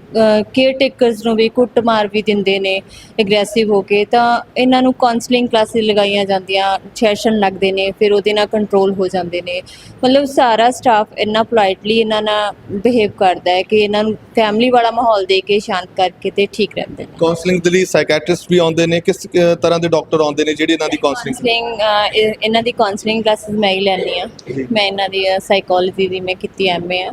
ਕੇਅਰ ਟੇਕਰਸ ਨੂੰ ਵੀ ਕੁੱਟਮਾਰ ਵੀ ਦਿੰਦੇ ਨੇ ਅਗਰੈਸਿਵ ਹੋ ਕੇ ਤਾਂ ਇਹਨਾਂ ਨੂੰ ਕਾਉਂਸਲਿੰਗ ਕਲਾਸਿਸ ਲਗਾਈਆਂ ਜਾਂਦੀਆਂ ਸੈਸ਼ਨ ਲੱਗਦੇ ਨੇ ਫਿਰ ਉਹਦੇ ਨਾਲ ਕੰਟਰੋਲ ਹੋ ਜਾਂਦੇ ਨੇ। ਮਤਲਬ ਸਾਰਾ ਸਟਾਫ ਇੰਨਾ ਪੋਲਾਈਟਲੀ ਇਹਨਾਂ ਨਾਲ ਬਿਹੇਵ ਕਰਦਾ ਹੈ ਕਿ ਇਹਨਾਂ ਨੂੰ ਫੈਮਿਲੀ ਵਾਲਾ ਮਾਹੌਲ ਦੇ ਕੇ ਸ਼ਾਂਤ ਕਰਕੇ ਤੇ ਠੀਕ ਰਹਿੰਦੇ ਨੇ। ਕਾਉਂਸਲਿੰਗ ਦੇ ਲਈ ਸਾਈਕੈਟ੍ਰਿਸਟ ਵੀ ਆਉਂਦੇ ਨੇ ਕਿਸ ਅ, ਤਰ੍ਹਾਂ ਦੇ ਡਾਕਟਰ ਆਉਂਦੇ ਨੇ ਜਿਹੜੇ ਇਹਨਾਂ ਦੀ ਕਾਉਂਸਲਿੰਗ ਕਾਉਂਸਲਿੰਗ ਇਹਨਾਂ ਦੀ ਕਾਉਂਸਲਿੰਗ ਕਲਾਸਿਸ ਮੈਂ ਹੀ ਲੈਂਦੀ ਆ ਜੀ। ਮੈਂ ਇਹਨਾਂ ਦੀ ਸਾਈਕੋਲੋਜੀ ਦੀ ਮੈਂ ਕੀਤੀ ਐਮਏ ਆ।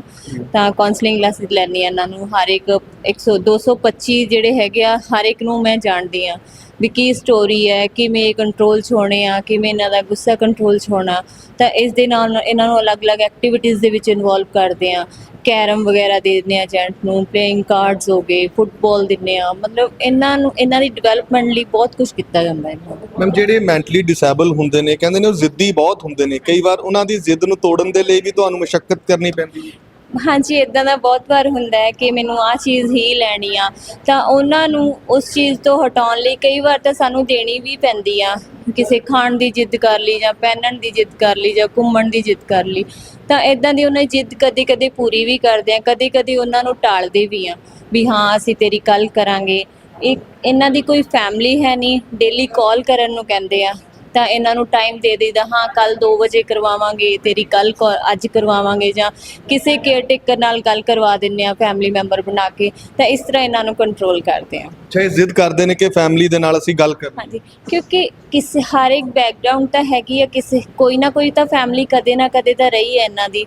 ਤਾਂ ਕਾਉਂਸਲਿੰਗ ਕਲਾਸਿਸ ਲੈਂਦੀ ਆ ਇਹਨਾਂ ਨੂੰ ਹਰ ਇੱਕ 100 225 ਜਿਹੜੇ ਹੈਗੇ ਆ ਹਰ ਇੱਕ ਨੂੰ ਮੈਂ ਜਾਣਦੀ ਆ ਵੀ ਕੀ ਸਟੋਰੀ ਹੈ, ਕਿਵੇਂ ਕੰਟਰੋਲ 'ਚ ਹੋਣੇ ਆ, ਕਿਵੇਂ ਇਹਨਾਂ ਦਾ ਗੁੱਸਾ ਕੰਟਰੋਲ 'ਚ ਹੋਣਾ, ਤਾਂ ਇਸ ਦੇ ਨਾਲ ਇਹਨਾਂ ਨੂੰ ਅਲੱਗ-ਅਲੱਗ ਐਕਟੀਵਿਟੀਜ਼ ਦੇ ਵਿੱਚ ਇਨਵੋਲਵ ਕਰਦੇ ਆ। ਕੈਰਮ ਵਗੈਰਾ ਦੇ ਦਿੰਦੇ ਆ ਜੈਂਟ ਨੂੰ ਪਲੇਇੰਗ ਕਾਰਡਸ ਹੋ ਗਏ ਫੁੱਟਬਾਲ ਦਿੰਦੇ ਆ, ਮਤਲਬ ਇਹਨਾਂ ਨੂੰ, ਇਹਨਾਂ ਦੀ ਡਿਵੈਲਪਮੈਂਟ ਲਈ ਬਹੁਤ ਕੁਝ ਕੀਤਾ ਜਾਂਦਾ ਹੈ ਇਹਨਾਂ ਮੈਮ ਜਿਹੜੇ ਮੈਂਟਲੀ ਡਿਸੇਬਲ ਹੁੰਦੇ ਨੇ, ਕਹਿੰਦੇ ਨੇ ਉਹ ਜ਼ਿੱਦੀ ਬਹੁਤ ਹੁੰਦੇ ਨੇ। ਕਈ ਵਾਰ ਉਹਨਾਂ ਦੀ ਜ਼ਿੱਦ ਨੂੰ ਤੋੜਨ ਦੇ ਲਈ ਵੀ ਤੁਹਾਨੂੰ ਮੁਸ਼ਕਲ ਕਰਨੀ ਪੈਂਦੀ ਹੈ। ਹਾਂਜੀ ਇਦਾਂ ਦਾ ਬਹੁਤ ਵਾਰ ਹੁੰਦਾ ਹੈ ਕਿ ਮੈਨੂੰ ਆਹ ਚੀਜ਼ ਹੀ ਲੈਣੀ ਆ। ਤਾਂ ਉਹਨਾਂ ਨੂੰ ਉਸ ਚੀਜ਼ ਤੋਂ ਹਟਾਉਣ ਲਈ ਕਈ ਵਾਰ ਤਾਂ ਸਾਨੂੰ ਦੇਣੀ ਵੀ ਪੈਂਦੀ ਆ। ਕਿਸੇ ਖਾਣ ਦੀ ਜਿੱਦ ਕਰ ਲਈ ਜਾਂ ਪਹਿਨਣ ਦੀ ਜਿੱਦ ਕਰ ਲਈ ਜਾਂ ਘੁੰਮਣ ਦੀ ਜਿੱਦ ਕਰ ਲਈ। ਤਾਂ ਇਦਾਂ ਦੀ ਉਹਨਾਂ ਜਿੱਦ ਕਦੇ ਕਦੇ ਪੂਰੀ ਵੀ ਕਰਦੇ ਆ ਕਦੇ ਕਦੇ ਉਹਨਾਂ ਨੂੰ ਟਾਲਦੇ ਵੀ ਆ ਵੀ ਹਾਂ, ਅਸੀਂ ਤੇਰੀ ਕੱਲ ਕਰਾਂਗੇ। ਇਹ, ਇਹਨਾਂ ਦੀ ਕੋਈ ਫੈਮਿਲੀ ਹੈ ਨਹੀਂ ਡੇਲੀ ਕਾਲ ਕਰਨ ਨੂੰ ਕਹਿੰਦੇ ਆ। ਤਾਂ ਇਹਨਾਂ ਨੂੰ ਟਾਈਮ ਦੇ ਦੇਈਦਾ ਹਾਂ ਕੱਲ 2 ਵਜੇ ਕਰਵਾਵਾਂਗੇ ਤੇਰੀ ਕੱਲ ਅੱਜ ਕਰਵਾਵਾਂਗੇ ਜਾਂ ਕਿਸੇ ਕੇਅਰ ਟੇਕਰ ਨਾਲ ਗੱਲ ਕਰਵਾ ਦਿੰਨੇ ਆ ਫੈਮਿਲੀ ਮੈਂਬਰ ਬਣਾ ਕੇ ਤਾਂ ਇਸ ਤਰ੍ਹਾਂ ਇਹਨਾਂ ਨੂੰ ਕੰਟਰੋਲ ਕਰਦੇ ਆ ਚਾਹੇ ਜ਼ਿੱਦ ਕਰਦੇ ਨੇ ਕਿ ਫੈਮਿਲੀ ਦੇ ਨਾਲ ਅਸੀਂ ਗੱਲ ਕਰਨੀ ਹਾਂਜੀ ਕਿਉਂਕਿ ਕਿਸੇ ਹਰ ਇੱਕ ਬੈਕਗ੍ਰਾਉਂਡ ਤਾਂ ਹੈਗੀ ਆ ਕਿਸੇ ਕੋਈ ਨਾ ਕੋਈ ਤਾਂ ਫੈਮਿਲੀ ਕਦੇ ਨਾ ਕਦੇ ਤਾਂ ਰਹੀ ਹੈ ਇਹਨਾਂ ਦੀ।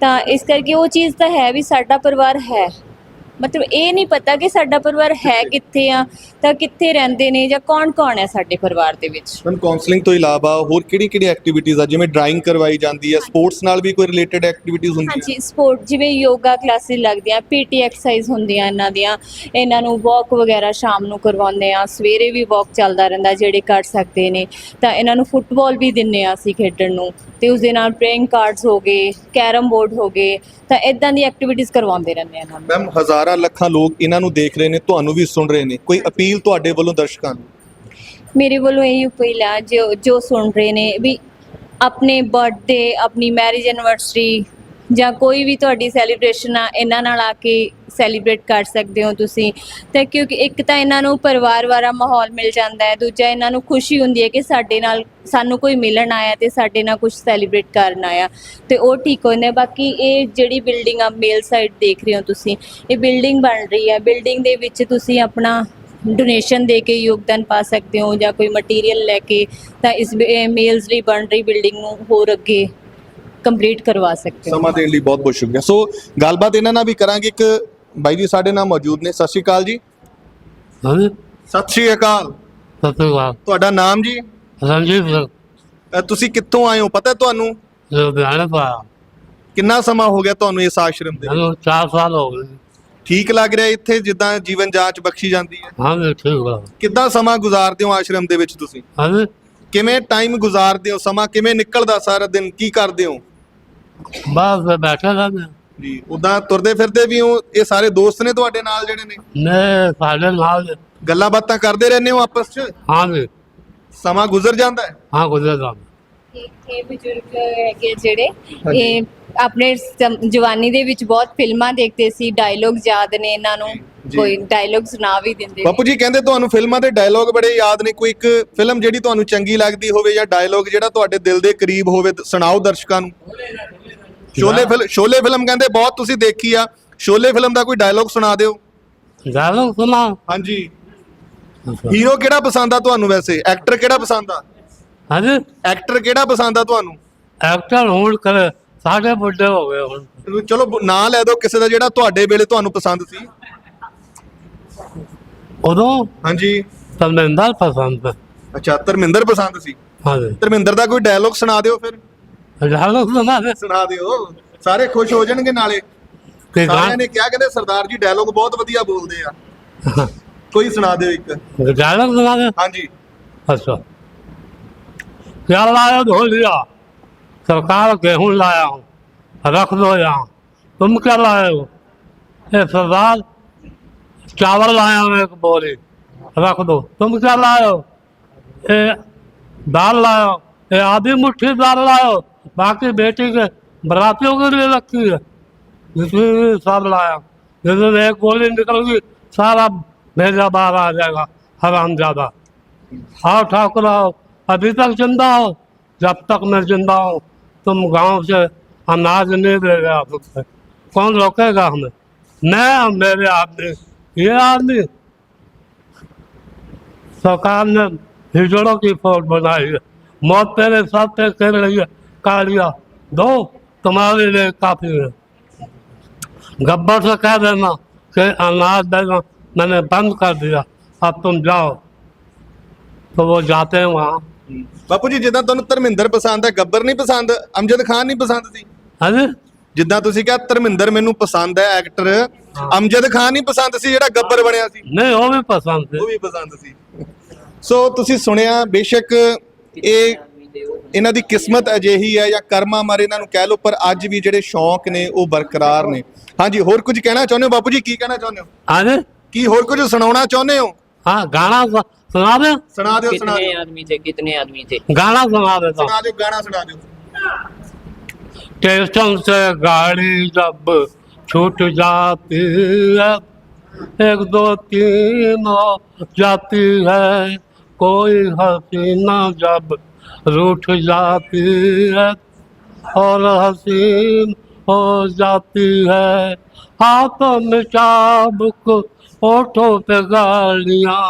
ਤਾਂ ਇਸ ਕਰਕੇ ਉਹ ਚੀਜ਼ ਤਾਂ ਹੈ ਵੀ ਸਾਡਾ ਪਰਿਵਾਰ ਹੈ। ਮਤਲਬ ਇਹ ਨਹੀਂ ਪਤਾ ਕਿ ਸਾਡਾ ਪਰਿਵਾਰ ਹੈ ਕਿੱਥੇ? ਆ ਤਾਂ ਕਿੱਥੇ ਰਹਿੰਦੇ ਨੇ ਜਾਂ ਕੌਣ ਕੌਣ ਹੈ ਸਾਡੇ ਪਰਿਵਾਰ ਦੇ ਵਿੱਚ? ਮੈਮ ਕਾਉਂਸਲਿੰਗ ਤੋਂ ਇਲਾਵਾ ਹੋਰ ਕਿਹੜੀ ਕਿਹੜੀ ਐਕਟੀਵਿਟੀਜ਼ ਆ? ਜਿਵੇਂ ਡਰਾਇੰਗ ਕਰਵਾਈ ਜਾਂਦੀ ਹੈ ਸਪੋਰਟਸ ਨਾਲ ਵੀ ਕੋਈ ਰਿਲੇਟਡ ਐਕਟੀਵਿਟੀਜ਼ ਹੁੰਦੀਆਂ? ਹਾਂਜੀ ਸਪੋਰਟ ਜਿਵੇਂ ਯੋਗਾ ਕਲਾਸਿਸ ਲੱਗਦੀਆਂ ਪੀਟੀ ਐਕਸਰਸਾਈਜ਼ ਹੁੰਦੀਆਂ ਇਹਨਾਂ ਦੀਆਂ। ਇਹਨਾਂ ਨੂੰ ਵਾਕ ਵਗੈਰਾ ਸ਼ਾਮ ਨੂੰ ਕਰਵਾਉਂਦੇ ਆ। ਸਵੇਰੇ ਵੀ ਵਾਕ ਚੱਲਦਾ ਰਹਿੰਦਾ ਜਿਹੜੇ ਕਰ ਸਕਦੇ ਨੇ। ਤਾਂ ਇਹਨਾਂ ਨੂੰ ਫੁੱਟਬਾਲ ਵੀ ਦਿੰਨੇ ਆ ਅਸੀਂ ਖੇਡਣ ਨੂੰ। ਤੇ ਉਸ ਦੇ ਨਾਲ ਪਲੇਇੰਗ ਕਾਰਡਸ ਹੋ ਗਏ ਕੈਰਮ ਬੋਰਡ ਹੋ ਗਏ। ਤਾਂ ਇਦਾਂ ਦੀ ਐਕਟੀਵਿਟੀਜ਼ ਕਰਵਾਉਂਦੇ ਰਹਿੰਦੇ ਆ ਇਹਨਾਂ ਨੂੰ। ਮੈਮ ਹਜ਼ਾਰਾਂ ਲੱਖਾਂ ਲੋਕ ਇਹਨਾਂ ਨੂੰ ਦੇਖ ਰਹੇ ਨੇ ਤੁਹਾਨੂੰ ਵੀ ਸੁਣ ਰਹੇ ਨੇ। ਕੋਈ ਅਪੀਲ ਤੁਹਾਡੇ ਵੱਲੋਂ ਦਰਸ਼ਕਾਂ ਨੂੰ? ਮੇਰੇ ਵੱਲੋਂ ਇਹ ਅਪੀਲ ਆ ਜੋ ਜੋ ਸੁਣ ਰਹੇ ਨੇ ਵੀ ਆਪਣੇ ਬਰਥਡੇ ਆਪਣੀ ਮੈਰਿਜ ਐਨਵਰਸਰੀ ਜਾਂ ਕੋਈ ਵੀ ਤੁਹਾਡੀ ਸੈਲੀਬ੍ਰੇਸ਼ਨ ਆ, ਇਹਨਾਂ ਨਾਲ ਆ ਕੇ ਸੈਲੀਬ੍ਰੇਟ ਕਰ ਸਕਦੇ ਹੋ ਤੁਸੀਂ। ਤੇ ਕਿਉਂਕਿ ਇੱਕ ਤਾਂ ਇਹਨਾਂ ਨੂੰ ਪਰਿਵਾਰ ਵਾਲਾ ਮਾਹੌਲ ਮਿਲ ਜਾਂਦਾ ਹੈ, ਦੂਜਾ ਇਹਨਾਂ ਨੂੰ ਖੁਸ਼ੀ ਹੁੰਦੀ ਹੈ ਕਿ ਸਾਡੇ ਨਾਲ ਸਾਨੂੰ ਕੋਈ ਮਿਲਣ ਆਇਆ ਤੇ ਸਾਡੇ ਨਾਲ ਕੁਝ ਸੈਲੀਬ੍ਰੇਟ ਕਰਨ ਆਇਆ। ਤੇ ਉਹ ਠੀਕ ਹੁੰਦੇ ਬਾਕੀ ਇਹ ਜਿਹੜੀ ਬਿਲਡਿੰਗ ਆ ਮੇਲ ਸਾਈਡ ਦੇਖ ਰਹੇ ਹੋ ਤੁਸੀਂ, ਇਹ ਬਿਲਡਿੰਗ ਬਣ ਰਹੀ ਹੈ। ਬਿਲਡਿੰਗ ਦੇ ਵਿੱਚ ਤੁਸੀਂ ਆਪਣਾ ਡੋਨੇਸ਼ਨ ਦੇ ਕੇ ਯੋਗਦਾਨ ਪਾ ਸਕਦੇ ਹੋ ਜਾਂ ਕੋਈ ਮਟੀਰੀਅਲ ਲੈ ਕੇ, ਤਾਂ ਇਸ ਮੇਲਸ ਲਈ ਬਣ ਰਹੀ ਬਿਲਡਿੰਗ ਨੂੰ ਹੋਰ ਅੱਗੇ ਕੰਪਲੀਟ ਕਰਵਾ ਸਕਦੇ ਹੋ। ਸਮਾਂ ਦੇਣ ਲਈ ਬਹੁਤ ਬਹੁਤ ਸ਼ੁਕਰੀਆ। ਸੋ ਗੱਲਬਾਤ ਇਹਨਾਂ ਨਾਲ ਵੀ ਕਰਾਂਗੇ। ਇੱਕ ਬਾਈ ਜੀ ਸਾਡੇ ਨਾਲ ਮੌਜੂਦ ਨੇ। ਸਤਿ ਸ਼੍ਰੀ ਅਕਾਲ ਜੀ। ਹਾਂਜੀ। ਸਤਿ ਸ਼੍ਰੀ ਅਕਾਲ। ਸਤਿ ਸ਼੍ਰੀ ਅਕਾਲ। ਤੁਹਾਡਾ ਨਾਮ ਜੀ? ਰਣਜੀਤ ਸਿੰਘ। ਅ, ਤੁਸੀਂ ਕਿੱਥੋਂ ਆਏ ਹੋ? ਪਤਾ ਤੁਹਾਨੂੰ? ਲੁਧਿਆਣੇ ਤੋਂ ਆਇਆ। ਕਿੰਨਾ ਸਮਾਂ ਹੋ ਗਿਆ ਤੁਹਾਨੂੰ ਇਸ ਆਸ਼ਰਮ ਦੇ ਮੈਨੂੰ 4 ਸਾਲ ਹੋ ਗਏ। ਠੀਕ ਲੱਗ ਰਿਹਾ ਇੱਥੇ ਜਿੱਦਾਂ ਜੀਵਨ ਜਾਂਚ ਬਖਸ਼ੀ ਜਾਂਦੀ ਹੈ? ਹਾਂਜੀ ਠੀਕ ਹੈ ਕਿੱਦਾਂ ਸਮਾਂ ਗੁਜ਼ਾਰਦੇ ਹੋ ਆਸ਼ਰਮ ਦੇ ਵਿੱਚ ਤੁਸੀਂ? ਹਾਂਜੀ। ਕਿਵੇਂ ਟਾਈਮ ਗੁਜ਼ਾਰਦੇ ਹੋ? ਸਮਾਂ ਕਿਵੇਂ ਨਿਕਲਦਾ ਸਾਰਾ ਦਿਨ? ਕੀ ਕਰਦੇ ਹੋ? ਬਸ ਬੈਠੇ ਹਾਂ। ਜੀ ਉਦਾਂ ਤੁਰਦੇ ਫਿਰਦੇ ਵੀ ਹੋ ਇਹ ਸਾਰੇ ਦੋਸਤ ਨੇ ਤੁਹਾਡੇ ਨਾਲ ਜਿਹੜੇ ਨੇ? ਨੇ ਸਾਡੇ ਨਾਲ ਗੱਲਾਂ ਬਾਤਾਂ ਕਰਦੇ ਰਹਿੰਦੇ ਹੋ ਆਪਸ 'ਚ? ਹਾਂਜੀ ਸਮਾਂ ਗੁਜ਼ਰ ਜਾਂਦਾ ਹੈ? ਹਾਂ ਗੁਜ਼ਰ ਜਾਂਦਾ। ਇਹ ਇਹ ਬਜ਼ੁਰਗ ਹੈਗੇ ਜਿਹੜੇ ਇਹ ਆਪਣੇ ਸਮ- ਜਵਾਨੀ ਦੇ ਵਿੱਚ ਬਹੁਤ ਫਿਲਮਾਂ ਦੇਖਦੇ ਸੀ ਡਾਇਲੋਗ ਯਾਦ ਨੇ ਇਹਨਾਂ ਨੂੰ। ਜੀ। ਕੋਈ ਡਾਇਲੋਗ ਸੁਣਾ ਵੀ ਦਿੰਦੇ। ਨੇ ਬਾਪੂ ਜੀ ਕਹਿੰਦੇ ਤੁਹਾਨੂੰ ਫਿਲਮਾਂ ਦੇ ਡਾਇਲੋਗ ਬੜੇ ਯਾਦ ਨੇ। ਕੋਈ ਇੱਕ ਫਿਲਮ ਜਿਹੜੀ ਤੁਹਾਨੂੰ ਚੰਗੀ ਲੱਗਦੀ ਹੋਵੇ ਜਾਂ ਡਾਇਲੋਗ ਜਿਹੜਾ ਤੁਹਾਡੇ ਦਿਲ ਦੇ ਕਰੀਬ ਹੋਵੇ ਸੁਣਾਓ ਦਰਸ਼ਕਾਂ ਨੂੰ। ਸ਼ੋਲੇ ਫਿਲਮ ਸ਼ੋਲੇ ਫਿਲਮ ਕਹਿੰਦੇ ਬਹੁਤ ਤੁਸੀਂ ਦੇਖੀ ਆ। ਸ਼ੋਲੇ ਫਿਲਮ ਦਾ ਕੋਈ ਡਾਇਲੋਗ ਸੁਣਾ ਦਿਓ। ਡਾਇਲੋਗ ਸੁਣਾ ਹਾਂਜੀ। ਹੀਰੋ ਕਿਹੜਾ ਪਸੰਦ ਆ ਤੁਹਾਨੂੰ ਵੈਸੇ? ਐਕਟਰ ਕਿਹੜਾ ਪਸੰਦ ਆ? ਹਾਂਜੀ। ਐਕਟਰ ਕਿਹੜਾ ਪਸੰਦ ਆ ਤੁਹਾਨੂੰ? ਐਕਟਰ ਹੋਣ ਕਰੇ ਸਾਡੇ ਬੁੱਢੇ ਹੋ ਗਏ ਹੁਣ। ਚਲੋ ਨਾਂ ਲੈ ਦਿਓ ਕਿਸੇ ਦਾ ਜਿਹੜਾ ਤੁਹਾਡੇ ਵੇਲੇ ਤੁਹਾਨੂੰ ਪਸੰਦ ਸੀ। ਉਦੋਂ? ਹਾਂਜੀ। ਧਰਮਿੰਦਰ ਪਸੰਦ। ਅੱਛਾ ਧਰਮਿੰਦਰ ਪਸੰਦ ਸੀ। ਹਾਂਜੀ। ਧਰਮਿੰਦਰ ਦਾ ਕੋਈ ਡਾਇਲੋਗ ਸੁਣਾ ਦਿਓ ਫਿਰ। ਲਾਲੋ ਸੁਣਾ ਦੇ ਸੁਣਾ ਦਿਓ ਸਾਰੇ ਖੁਸ਼ ਹੋ ਜਾਣਗੇ ਨਾਲੇ ਕੋਈ ਸਾਰਿਆਂ ਗਾਣਾ ਨੇ ਕਿਹਾ ਕਹਿੰਦੇ ਸਰਦਾਰ ਜੀ ਡਾਇਲੋਗ ਬਹੁਤ ਵਧੀਆ ਬੋਲਦੇ ਆ ਕੋਈ ਸੁਣਾ ਦਿਓ ਇੱਕ ਗਾਣਾ ਸੁਣਾ ਦੇ ਹਾਂਜੀ ਅੱਛਾ क्या लाया धो लिया सरकार गेहूं लाया हूँ रख दो यहाँ तुम क्या लाए हो ये सरदार चावल लाया हूँ एक बोरी रख दो तुम क्या लाए हो ये दाल लाए हो ये आधी मुट्ठी दाल लाए हो बाकी बेटी के बरातियों के लिए रखी है। जिसमें सब लाया। जिस एक गोली निकल गई, सारा भेजा बाहर आ जाएगा, हराम ज़्यादा। आओ ठाकुर आओ, अभी तक ज़िंदा हो, जब तक मैं ज़िंदा हूँ, तुम गाँव से अनाज नहीं देगा आप कौन रोकेगा हमें? मैं और मेरे आदमी, ये आदमी। सरकार ने हिजड़ों की फौज बनाई है। मौत तेरे साथ पे कर रही है। कालिया दो तुम्हारे लिए काफी है गब्बर से कह देना कि अनाज देना मैंने बंद कर दिया अब तुम जाओ तो वो जाते हैं वहाँ ਬਾਪੂ ਜੀ ਜਿੱਦਾਂ ਤੁਹਾਨੂੰ ਧਰਮਿੰਦਰ ਪਸੰਦ ਹੈ ਗੱਬਰ ਨਹੀਂ ਪਸੰਦ ਅਮਜਦ ਖਾਨ ਨਹੀਂ ਪਸੰਦ ਸੀ हाँ जी ਜਿੱਦਾਂ ਤੁਸੀਂ ਕਿਹਾ ਧਰਮਿੰਦਰ ਮੈਨੂੰ ਪਸੰਦ ਹੈ ਐਕਟਰ ਅਮਜਦ ਖਾਨ ਨਹੀਂ ਪਸੰਦ ਸੀ ਜਿਹੜਾ ਗੱਬਰ ਬਣਿਆ ਸੀ नहीं वो भी पसंद थे ਉਹ ਵੀ ਪਸੰਦ ਸੀ ਸੋ ਤੁਸੀਂ ਸੁਣਿਆ ਬੇਸ਼ੱਕ ਇਹ ਇਹਨਾਂ ਦੀ ਕਿਸਮਤ ਅਜਿਹੀ ਹੈ ਜਾਂ ਕਰਮਾਂ ਮਾਰੇ ਇਹਨਾਂ ਨੂੰ ਕਹਿ ਲਓ ਪਰ ਅੱਜ ਵੀ ਜਿਹੜੇ ਸ਼ੌਂਕ ਨੇ ਉਹ ਬਰਕਰਾਰ ਨੇ ਹਾਂਜੀ ਹੋਰ ਕੁਝ ਕਹਿਣਾ ਚਾਹੁੰਦੇ ਹੋ ਬਾਪੂ ਜੀ ਕੀ ਕਹਿਣਾ ਚਾਹੁੰਦੇ ਹੋ हाँ जी ਕੀ ਹੋਰ ਕੁਝ ਸੁਣਾਉਣਾ ਚਾਹੁੰਦੇ ਹੋ हाँ गाना सु- सुना दे ਸੁਣਾ ਦਿਓ ਸੁਣਾ कितने ਦਿਓ आदमी थे कितने आदमी थे गाना सुना देता हूँ ਸੁਣਾ ਦਿਓ ਗਾਣਾ ਸੁਣਾ ਦਿਓ स्टेशन से गाड़ी जब छूट जाती है एक दो तीन हो जाती है कोई हसीना जब रूठ जाती है और हसीन हो जाती है। हाथों में चाबुक ओठों पे गालियाँ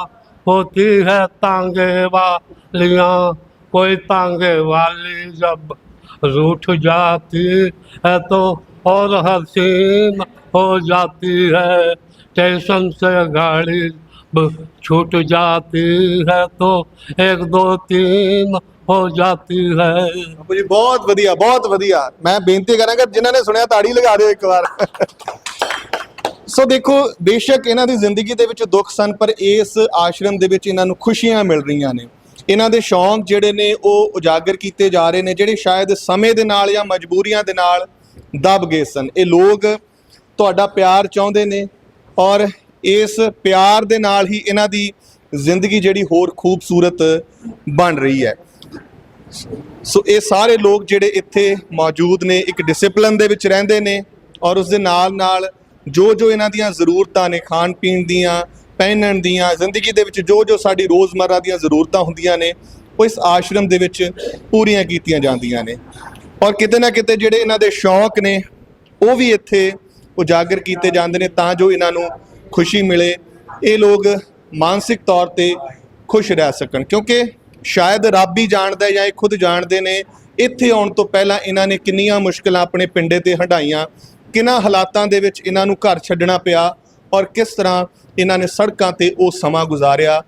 होती है तांगे वालियाँ। कोई तांगे वाली जब रूठ जाती है तो और हसीन हो जाती है। स्टेशन से गाड़ी छूट जाती है तो एक दो तीन हो जाती है ਬਾਪੂ ਜੀ ਬਹੁਤ ਵਧੀਆ ਬਹੁਤ ਵਧੀਆ ਮੈਂ ਬੇਨਤੀ ਕਰਾਂਗਾ ਜਿਨ੍ਹਾਂ ਨੇ ਸੁਣਿਆ ਤਾੜੀ ਲਗਾ ਦਿਓ ਇੱਕ ਵਾਰ ਸੋ ਦੇਖੋ ਬੇਸ਼ੱਕ ਇਹਨਾਂ ਦੀ ਜ਼ਿੰਦਗੀ ਦੇ ਵਿੱਚ ਦੁੱਖ ਸਨ ਪਰ ਇਸ ਆਸ਼ਰਮ ਦੇ ਵਿੱਚ ਇਹਨਾਂ ਨੂੰ ਖੁਸ਼ੀਆਂ ਮਿਲ ਰਹੀਆਂ ਨੇ ਇਹਨਾਂ ਦੇ ਸ਼ੌਂਕ ਜਿਹੜੇ ਨੇ ਉਹ ਉਜਾਗਰ ਕੀਤੇ ਜਾ ਰਹੇ ਨੇ ਜਿਹੜੇ ਸ਼ਾਇਦ ਸਮੇਂ ਦੇ ਨਾਲ ਜਾਂ ਮਜਬੂਰੀਆਂ ਦੇ ਨਾਲ ਦਬ ਗਏ ਸਨ ਇਹ ਲੋਕ ਤੁਹਾਡਾ ਪਿਆਰ ਚਾਹੁੰਦੇ ਨੇ ਔਰ ਇਸ ਪਿਆਰ ਦੇ ਨਾਲ ਹੀ ਇਹਨਾਂ ਦੀ ਜ਼ਿੰਦਗੀ ਜਿਹੜੀ ਹੋਰ ਖੂਬਸੂਰਤ ਬਣ ਰਹੀ ਹੈ ਸੋ ਇਹ ਸਾਰੇ ਲੋਕ ਜਿਹੜੇ ਇੱਥੇ ਮੌਜੂਦ ਨੇ, ਇੱਕ ਡਿਸਪਲਿਨ ਦੇ ਵਿੱਚ ਰਹਿੰਦੇ ਨੇ ਔਰ ਉਸ ਦੇ ਨਾਲ ਨਾਲ ਜੋ ਜੋ ਇਹਨਾਂ ਦੀਆਂ ਜ਼ਰੂਰਤਾਂ ਨੇ, ਖਾਣ ਪੀਣ ਦੀਆਂ, ਪਹਿਨਣ ਦੀਆਂ, ਜ਼ਿੰਦਗੀ ਦੇ ਵਿੱਚ ਜੋ ਜੋ ਸਾਡੀ ਰੋਜ਼ਮਰਰਾ ਦੀਆਂ ਜ਼ਰੂਰਤਾਂ ਹੁੰਦੀਆਂ ਨੇ, ਉਹ ਇਸ ਆਸ਼ਰਮ ਦੇ ਵਿੱਚ ਪੂਰੀਆਂ ਕੀਤੀਆਂ ਜਾਂਦੀਆਂ ਨੇ। ਔਰ ਕਿਤੇ ਨਾ ਕਿਤੇ ਜਿਹੜੇ ਇਹਨਾਂ ਦੇ ਸ਼ੌਕ ਨੇ, ਉਹ ਵੀ ਇੱਥੇ ਉਜਾਗਰ ਕੀਤੇ ਜਾਂਦੇ ਨੇ ਤਾਂ ਜੋ ਇਹਨਾਂ ਨੂੰ ਖੁਸ਼ੀ ਮਿਲੇ। ਇਹ ਲੋਕ ਮਾਨਸਿਕ ਤੌਰ ਤੇ ਖੁਸ਼ ਰਹਿ ਸਕਣ ਕਿਉਂਕਿ ਸ਼ਾਇਦ ਰੱਬ ਹੀ ਜਾਣਦਾ ਜਾਂ ਇਹ ਖੁਦ ਜਾਣਦੇ ਨੇ, ਇੱਥੇ ਆਉਣ ਤੋਂ ਪਹਿਲਾਂ ਇਹਨਾਂ ਨੇ ਕਿੰਨੀਆਂ ਮੁਸ਼ਕਲਾਂ ਆਪਣੇ ਪਿੰਡੇ ਤੇ ਹੰਡਾਈਆਂ ਕਿੰਨਾ ਹਾਲਾਤਾਂ ਦੇ ਵਿੱਚ ਇਹਨਾਂ ਨੂੰ ਘਰ ਛੱਡਣਾ ਪਿਆ ਔਰ ਕਿਸ ਤਰ੍ਹਾਂ ਇਹਨਾਂ ਨੇ ਸੜਕਾਂ ਤੇ ਉਹ ਸਮਾਂ ਗੁਜ਼ਾਰਿਆ।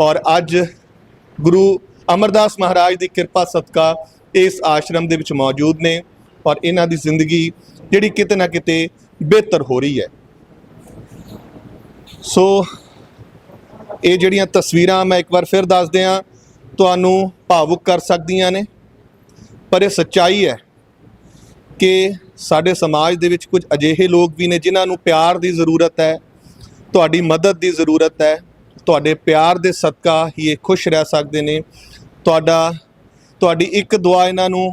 ਔਰ ਅੱਜ ਗੁਰੂ ਅਮਰਦਾਸ ਮਹਾਰਾਜ ਦੀ ਕਿਰਪਾ ਸਦਕਾ ਇਸ ਆਸ਼ਰਮ ਦੇ ਵਿੱਚ ਮੌਜੂਦ ਨੇ ਔਰ ਇਹਨਾਂ ਦੀ ਜ਼ਿੰਦਗੀ ਜਿਹੜੀ ਕਿਤੇ ਨਾ ਕਿਤੇ ਬਿਹਤਰ ਹੋ ਰਹੀ ਹੈ। ਸੋ ਇਹ ਜਿਹੜੀਆਂ ਤਸਵੀਰਾਂ ਮੈਂ ਇੱਕ ਵਾਰ ਫਿਰ ਦੱਸ ਦਿਆਂ ਤੁਹਾਨੂੰ ਭਾਵੁਕ ਕਰ ਸਕਦੀਆਂ ਨੇ। ਪਰ ਇਹ ਸੱਚਾਈ ਹੈ ਕਿ ਸਾਡੇ ਸਮਾਜ ਦੇ ਵਿੱਚ ਕੁਝ ਅਜਿਹੇ ਲੋਕ ਵੀ ਨੇ ਜਿਨ੍ਹਾਂ ਨੂੰ ਪਿਆਰ ਦੀ ਜ਼ਰੂਰਤ ਹੈ, ਤੁਹਾਡੀ ਮਦਦ ਦੀ ਜ਼ਰੂਰਤ ਹੈ, ਤੁਹਾਡੇ ਪਿਆਰ ਦੇ ਸਦਕਾ ਹੀ ਇਹ ਖੁਸ਼ ਰਹਿ ਸਕਦੇ ਨੇ। ਤੁਹਾਡਾ, ਤੁਹਾਡੀ ਇੱਕ ਦੁਆ ਇਹਨਾਂ ਨੂੰ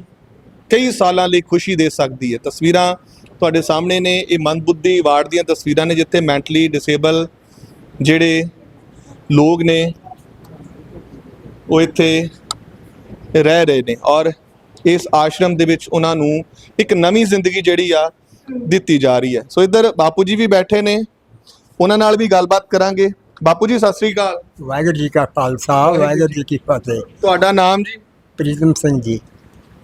ਕਈ ਸਾਲਾਂ ਲਈ ਖੁਸ਼ੀ ਦੇ ਸਕਦੀ ਹੈ। ਤਸਵੀਰਾਂ ਤੁਹਾਡੇ ਸਾਹਮਣੇ ਨੇ, ਇਹ ਮੰਦਬੁੱਧੀ ਵਾਰਡ ਦੀਆਂ ਤਸਵੀਰਾਂ ਨੇ, ਜਿੱਥੇ ਮੈਂਟਲੀ ਡਿਸੇਬਲ ਜਿਹੜੇ ਲੋਕ ਨੇ ਉਹ ਇੱਥੇ ਰਹਿ ਰਹੇ ਨੇ ਔਰ ਇਸ ਆਸ਼ਰਮ ਦੇ ਵਿੱਚ ਉਹਨਾਂ ਨੂੰ ਇੱਕ ਨਵੀਂ ਜ਼ਿੰਦਗੀ ਜਿਹੜੀ ਆ ਦਿੱਤੀ ਜਾ ਰਹੀ ਹੈ। ਸੋ ਇੱਧਰ ਬਾਪੂ ਜੀ ਵੀ ਬੈਠੇ ਨੇ। ਉਹਨਾਂ ਨਾਲ ਵੀ ਗੱਲਬਾਤ ਕਰਾਂਗੇ। ਬਾਪੂ ਜੀ ਸਤਿ ਸ੍ਰੀ ਅਕਾਲ। ਵਾਹਿਗੁਰੂ ਜੀ ਕਾ ਖਾਲਸਾ ਵਾਹਿਗੁਰੂ ਜੀ ਕੀ ਫਤਿਹ। ਤੁਹਾਡਾ ਨਾਮ ਜੀ? ਪ੍ਰੀਤਮ ਸਿੰਘ ਜੀ।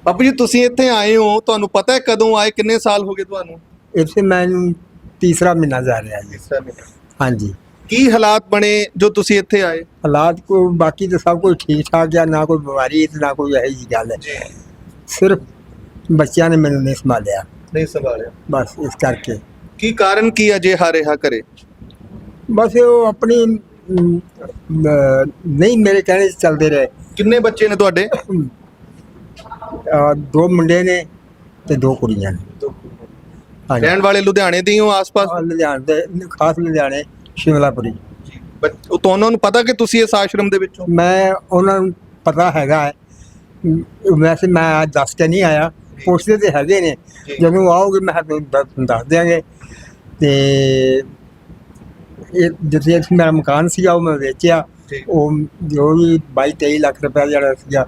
ਬਾਪੂ ਜੀ ਤੁਸੀਂ ਇੱਥੇ ਆਏ ਹੋ। ਤੁਹਾਨੂੰ ਪਤਾ ਹੈ ਕਦੋਂ ਆਏ ਕਿੰਨੇ ਸਾਲ ਹੋ ਗਏ ਤੁਹਾਨੂੰ? ਇੱਥੇ ਮੈਨੂੰ ਤੀਸਰਾ ਮਹੀਨਾ ਜਾ ਰਿਹਾ ਜੀ। ਹਾਂਜੀ। ਕੀ ਹਾਲਾਤ ਬਣੇ ਜੋ ਤੁਸੀਂ ਇੱਥੇ ਆਏ? ਹਾਲਾਤ ਕੋ ਬਾਕੀ ਤਾਂ ਸਭ ਕੁਝ ਠੀਕ ਠਾਕ ਹੈ ਨਾ ਕੋਈ ਬਿਮਾਰੀ ਤੇ ਨਾ ਕੋਈ ਇਹੋ ਜਿਹੀ ਗੱਲ ਹੈ। ਸਿਰਫ ਬੱਚਿਆਂ ਨੇ ਮੈਨੂੰ ਨਹੀਂ ਸੰਭਾਲਿਆ। ਨਹੀਂ ਸੰਭਾਲਿਆ। ਬਸ ਇਸ ਕਰਕੇ। ਕੀ ਕਾਰਨ ਕੀ ਅਜਿਹਾ ਰਿਹਾ ਕਰੇ? ਬਸ ਉਹ ਆਪਣੀ ਅਮ, ਨਹੀਂ ਮੇਰੇ ਕਹਿਣੇ 'ਚ ਚੱਲਦੇ ਰਹੇ। ਕਿੰਨੇ ਬੱਚੇ ਨੇ ਤੁਹਾਡੇ? ਅਹ, ਦੋ ਮੁੰਡੇ ਨੇ ਤੇ ਦੋ ਕੁੜੀਆਂ ਨੇ। ਹਾਂਜੀ ਰਹਿਣ ਵਾਲੇ ਲੁਧਿਆਣੇ ਦੇ ਹੀ ਹੋ ਆਸ-ਪਾਸ? ਆਹ ਲੁਧਿਆਣੇ ਦੇ ਖਾਸ ਲੁਧਿਆਣੇ। ਸ਼ਿਮਲਾਪੁਰੀ। ਬੱਚ- ਉਹ ਤੁਹਾਨੂੰ ਨੂੰ ਪਤਾ ਕਿ ਤੁਸੀਂ ਇਸ ਆਸ਼ਰਮ ਦੇ ਵਿੱਚੋਂ? ਮੈਂ ਉਹਨਾਂ ਨੂੰ ਪਤਾ ਹੈਗਾ ਹੈ। ਵੈਸੇ ਮੈਂ ਅੱਜ ਦੱਸ ਕੇ ਨਹੀਂ ਆਇਆ। ਪੁੱਛਦੇ ਤੇ ਹੈਗੇ ਨੇ। ਜੀ। ਜਦੋਂ ਆਓਗੇ ਮੈਂ ਤੁਹਾਨੂੰ ਦੱਸ- ਦੱਸ ਦਿਆਂਗੇ। ਤੇ ਇਹ ਜਿੱਥੇ ਇੱਥੇ ਮੇਰਾ ਮਕਾਨ ਸੀਗਾ ਉਹ ਮੈਂ ਵੇਚਿਆ। ਜੀ। ਉਹ ਜੋ ਵੀ 22 23 ਲੱਖ ਰੁਪਏ ਜਿਹੜਾ ਸੀਗਾ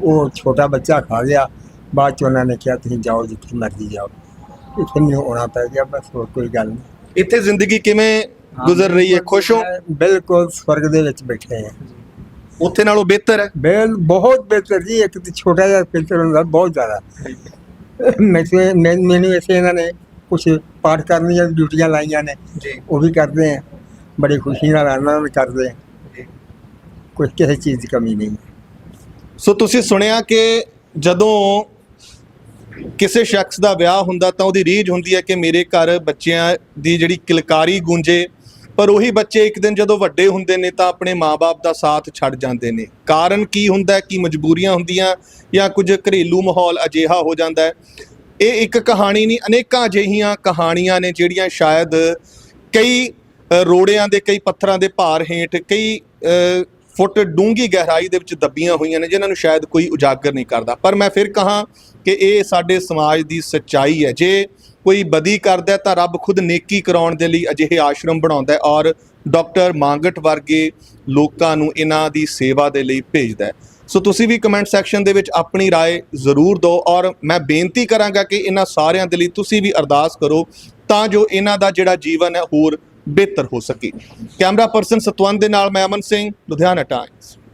ਉਹ ਛੋਟਾ ਬੱਚਾ ਖਾ ਗਿਆ। ਬਾਅਦ ਚ ਉਹਨਾਂ ਨੇ ਕਿਹਾ ਤੁਸੀਂ ਜਾਓ ਜਿੱਥੇ ਮਰਜ਼ੀ ਜਾਓ। ਇੱਥੇ ਮੈਨੂੰ ਆਉਣਾ ਪੈ ਗਿਆ ਬਸ ਹੋਰ ਕੋਈ ਗੱਲ ਨਹੀਂ। ਇੱਥੇ ਜ਼ਿੰਦਗੀ ਕਿਵੇਂ ਗੁਜ਼ਰ ਰਹੀ ਹੈ ਖੁਸ਼ ਹੋ? ਬਿਲਕੁਲ ਸਵਰਗ ਦੇ ਵਿੱਚ ਬੈਠੇ ਹਾਂ। ਉੱਥੇ ਨਾਲੋਂ ਬਿਹਤਰ ਹੈ? ਬੇਲ ਬਹੁਤ ਬਿਹਤਰ ਜੀ ਇੱਕ ਤੇ ਛੋਟਾ ਜਿਹਾ ਫਿਲਟਰ ਹੁੰਦਾ ਬਹੁਤ ਜ਼ਿਆਦਾ। ਮੈਨੂੰ ਇਸੇ ਇਹਨਾਂ ਨੇ ਕੁਝ ਪਾਠ ਕਰਨ ਦੀਆਂ ਡਿਊਟੀਆਂ ਲਾਈਆਂ ਨੇ ਉਹ ਵੀ ਕਰਦੇ ਆ। ਬੜੀ ਖੁਸ਼ੀ ਨਾਲ ਆਨੰਦ ਕਰਦੇ ਆ। ਕੋਈ ਕਿਸੇ ਚੀਜ਼ ਦੀ ਕਮੀ ਨਹੀਂ। ਸੋ ਤੁਸੀਂ ਸੁਣਿਆ ਕਿ ਜਦੋਂ ਕਿਸੇ ਸ਼ਖਸ ਦਾ ਵਿਆਹ ਹੁੰਦਾ ਤਾਂ ਉਹਦੀ ਰੀਝ ਹੁੰਦੀ ਹੈ ਕਿ ਮੇਰੇ ਘਰ ਬੱਚਿਆਂ ਦੀ ਜਿਹੜੀ ਕਿਲਕਾਰੀ ਗੂੰਜੇ ਪਰ ਉਹੀ ਬੱਚੇ ਇੱਕ ਦਿਨ ਜਦੋਂ ਵੱਡੇ ਹੁੰਦੇ ਨੇ ਤਾਂ ਆਪਣੇ ਮਾਪੇ ਦਾ ਸਾਥ ਛੱਡ ਜਾਂਦੇ ਨੇ। ਕਾਰਨ ਕੀ ਹੁੰਦਾ ਹੈ? ਕਿ ਮਜਬੂਰੀਆਂ ਹੁੰਦੀਆਂ ਜਾਂ ਕੁਝ ਘਰੇਲੂ ਮਾਹੌਲ ਅਜਿਹਾ ਹੋ ਜਾਂਦਾ ਹੈ? ਇਹ ਇੱਕ ਕਹਾਣੀ ਨਹੀਂ, ਅਨੇਕਾਂ ਅਜਿਹੀਆਂ ਕਹਾਣੀਆਂ ਨੇ ਜਿਹੜੀਆਂ ਸ਼ਾਇਦ ਕਈ ਰੋੜਿਆਂ ਦੇ, ਕਈ ਪੱਥਰਾਂ ਦੇ ਭਾਰ ਹੇਠ, ਕਈ ਫੁੱਟ ਡੂੰਗੀ ਗਹਿਰਾਈ ਦੇ ਵਿੱਚ ਦੱਬੀਆਂ ਹੋਈਆਂ ਨੇ, ਜਿਨ੍ਹਾਂ ਨੂੰ ਸ਼ਾਇਦ ਕੋਈ ਉਜਾਗਰ ਨਹੀਂ ਕਰਦਾ। ਪਰ ਮੈਂ ਫਿਰ ਕਹਾਂ ਕਿ ਇਹ ਸਾਡੇ ਸਮਾਜ ਦੀ ਸੱਚਾਈ ਹੈ। ਜੇ ਕੋਈ ਬਦੀ ਕਰਦਾ ਹੈ ਤਾਂ ਰੱਬ ਖੁਦ ਨੇਕੀ ਕਰਾਉਣ ਦੇ ਲਈ ਅਜਿਹੇ ਆਸ਼ਰਮ ਬਣਾਉਂਦਾ ਹੈ ਔਰ ਡਾਕਟਰ ਮਾਂਗਟ ਵਰਗੇ ਲੋਕਾਂ ਨੂੰ ਇਹਨਾਂ ਦੀ ਸੇਵਾ ਦੇ ਲਈ ਭੇਜਦਾ ਹੈ ਸੋ ਤੁਸੀਂ ਵੀ ਕਮੈਂਟ ਸੈਕਸ਼ਨ ਦੇ ਵਿੱਚ ਆਪਣੀ رائے ਜ਼ਰੂਰ ਦਿਓ ਔਰ ਮੈਂ ਬੇਨਤੀ ਕਰਾਂਗਾ ਕਿ ਇਹਨਾਂ ਸਾਰਿਆਂ ਦੇ ਲਈ ਤੁਸੀਂ ਵੀ ਅਰਦਾਸ ਕਰੋ ਤਾਂ ਜੋ ਇਹਨਾਂ ਦਾ ਜਿਹੜਾ ਜੀਵਨ ਹੈ ਹੋਰ ਬਿਹਤਰ ਹੋ ਸਕੇ ਕੈਮਰਾ ਪਰਸਨ ਸਤਵੰਤ ਦੇ ਨਾਲ ਮੈਂ ਅਮਨ ਸਿੰਘ ਲੁਧਿਆਣਾ ਟਾਈਮਸ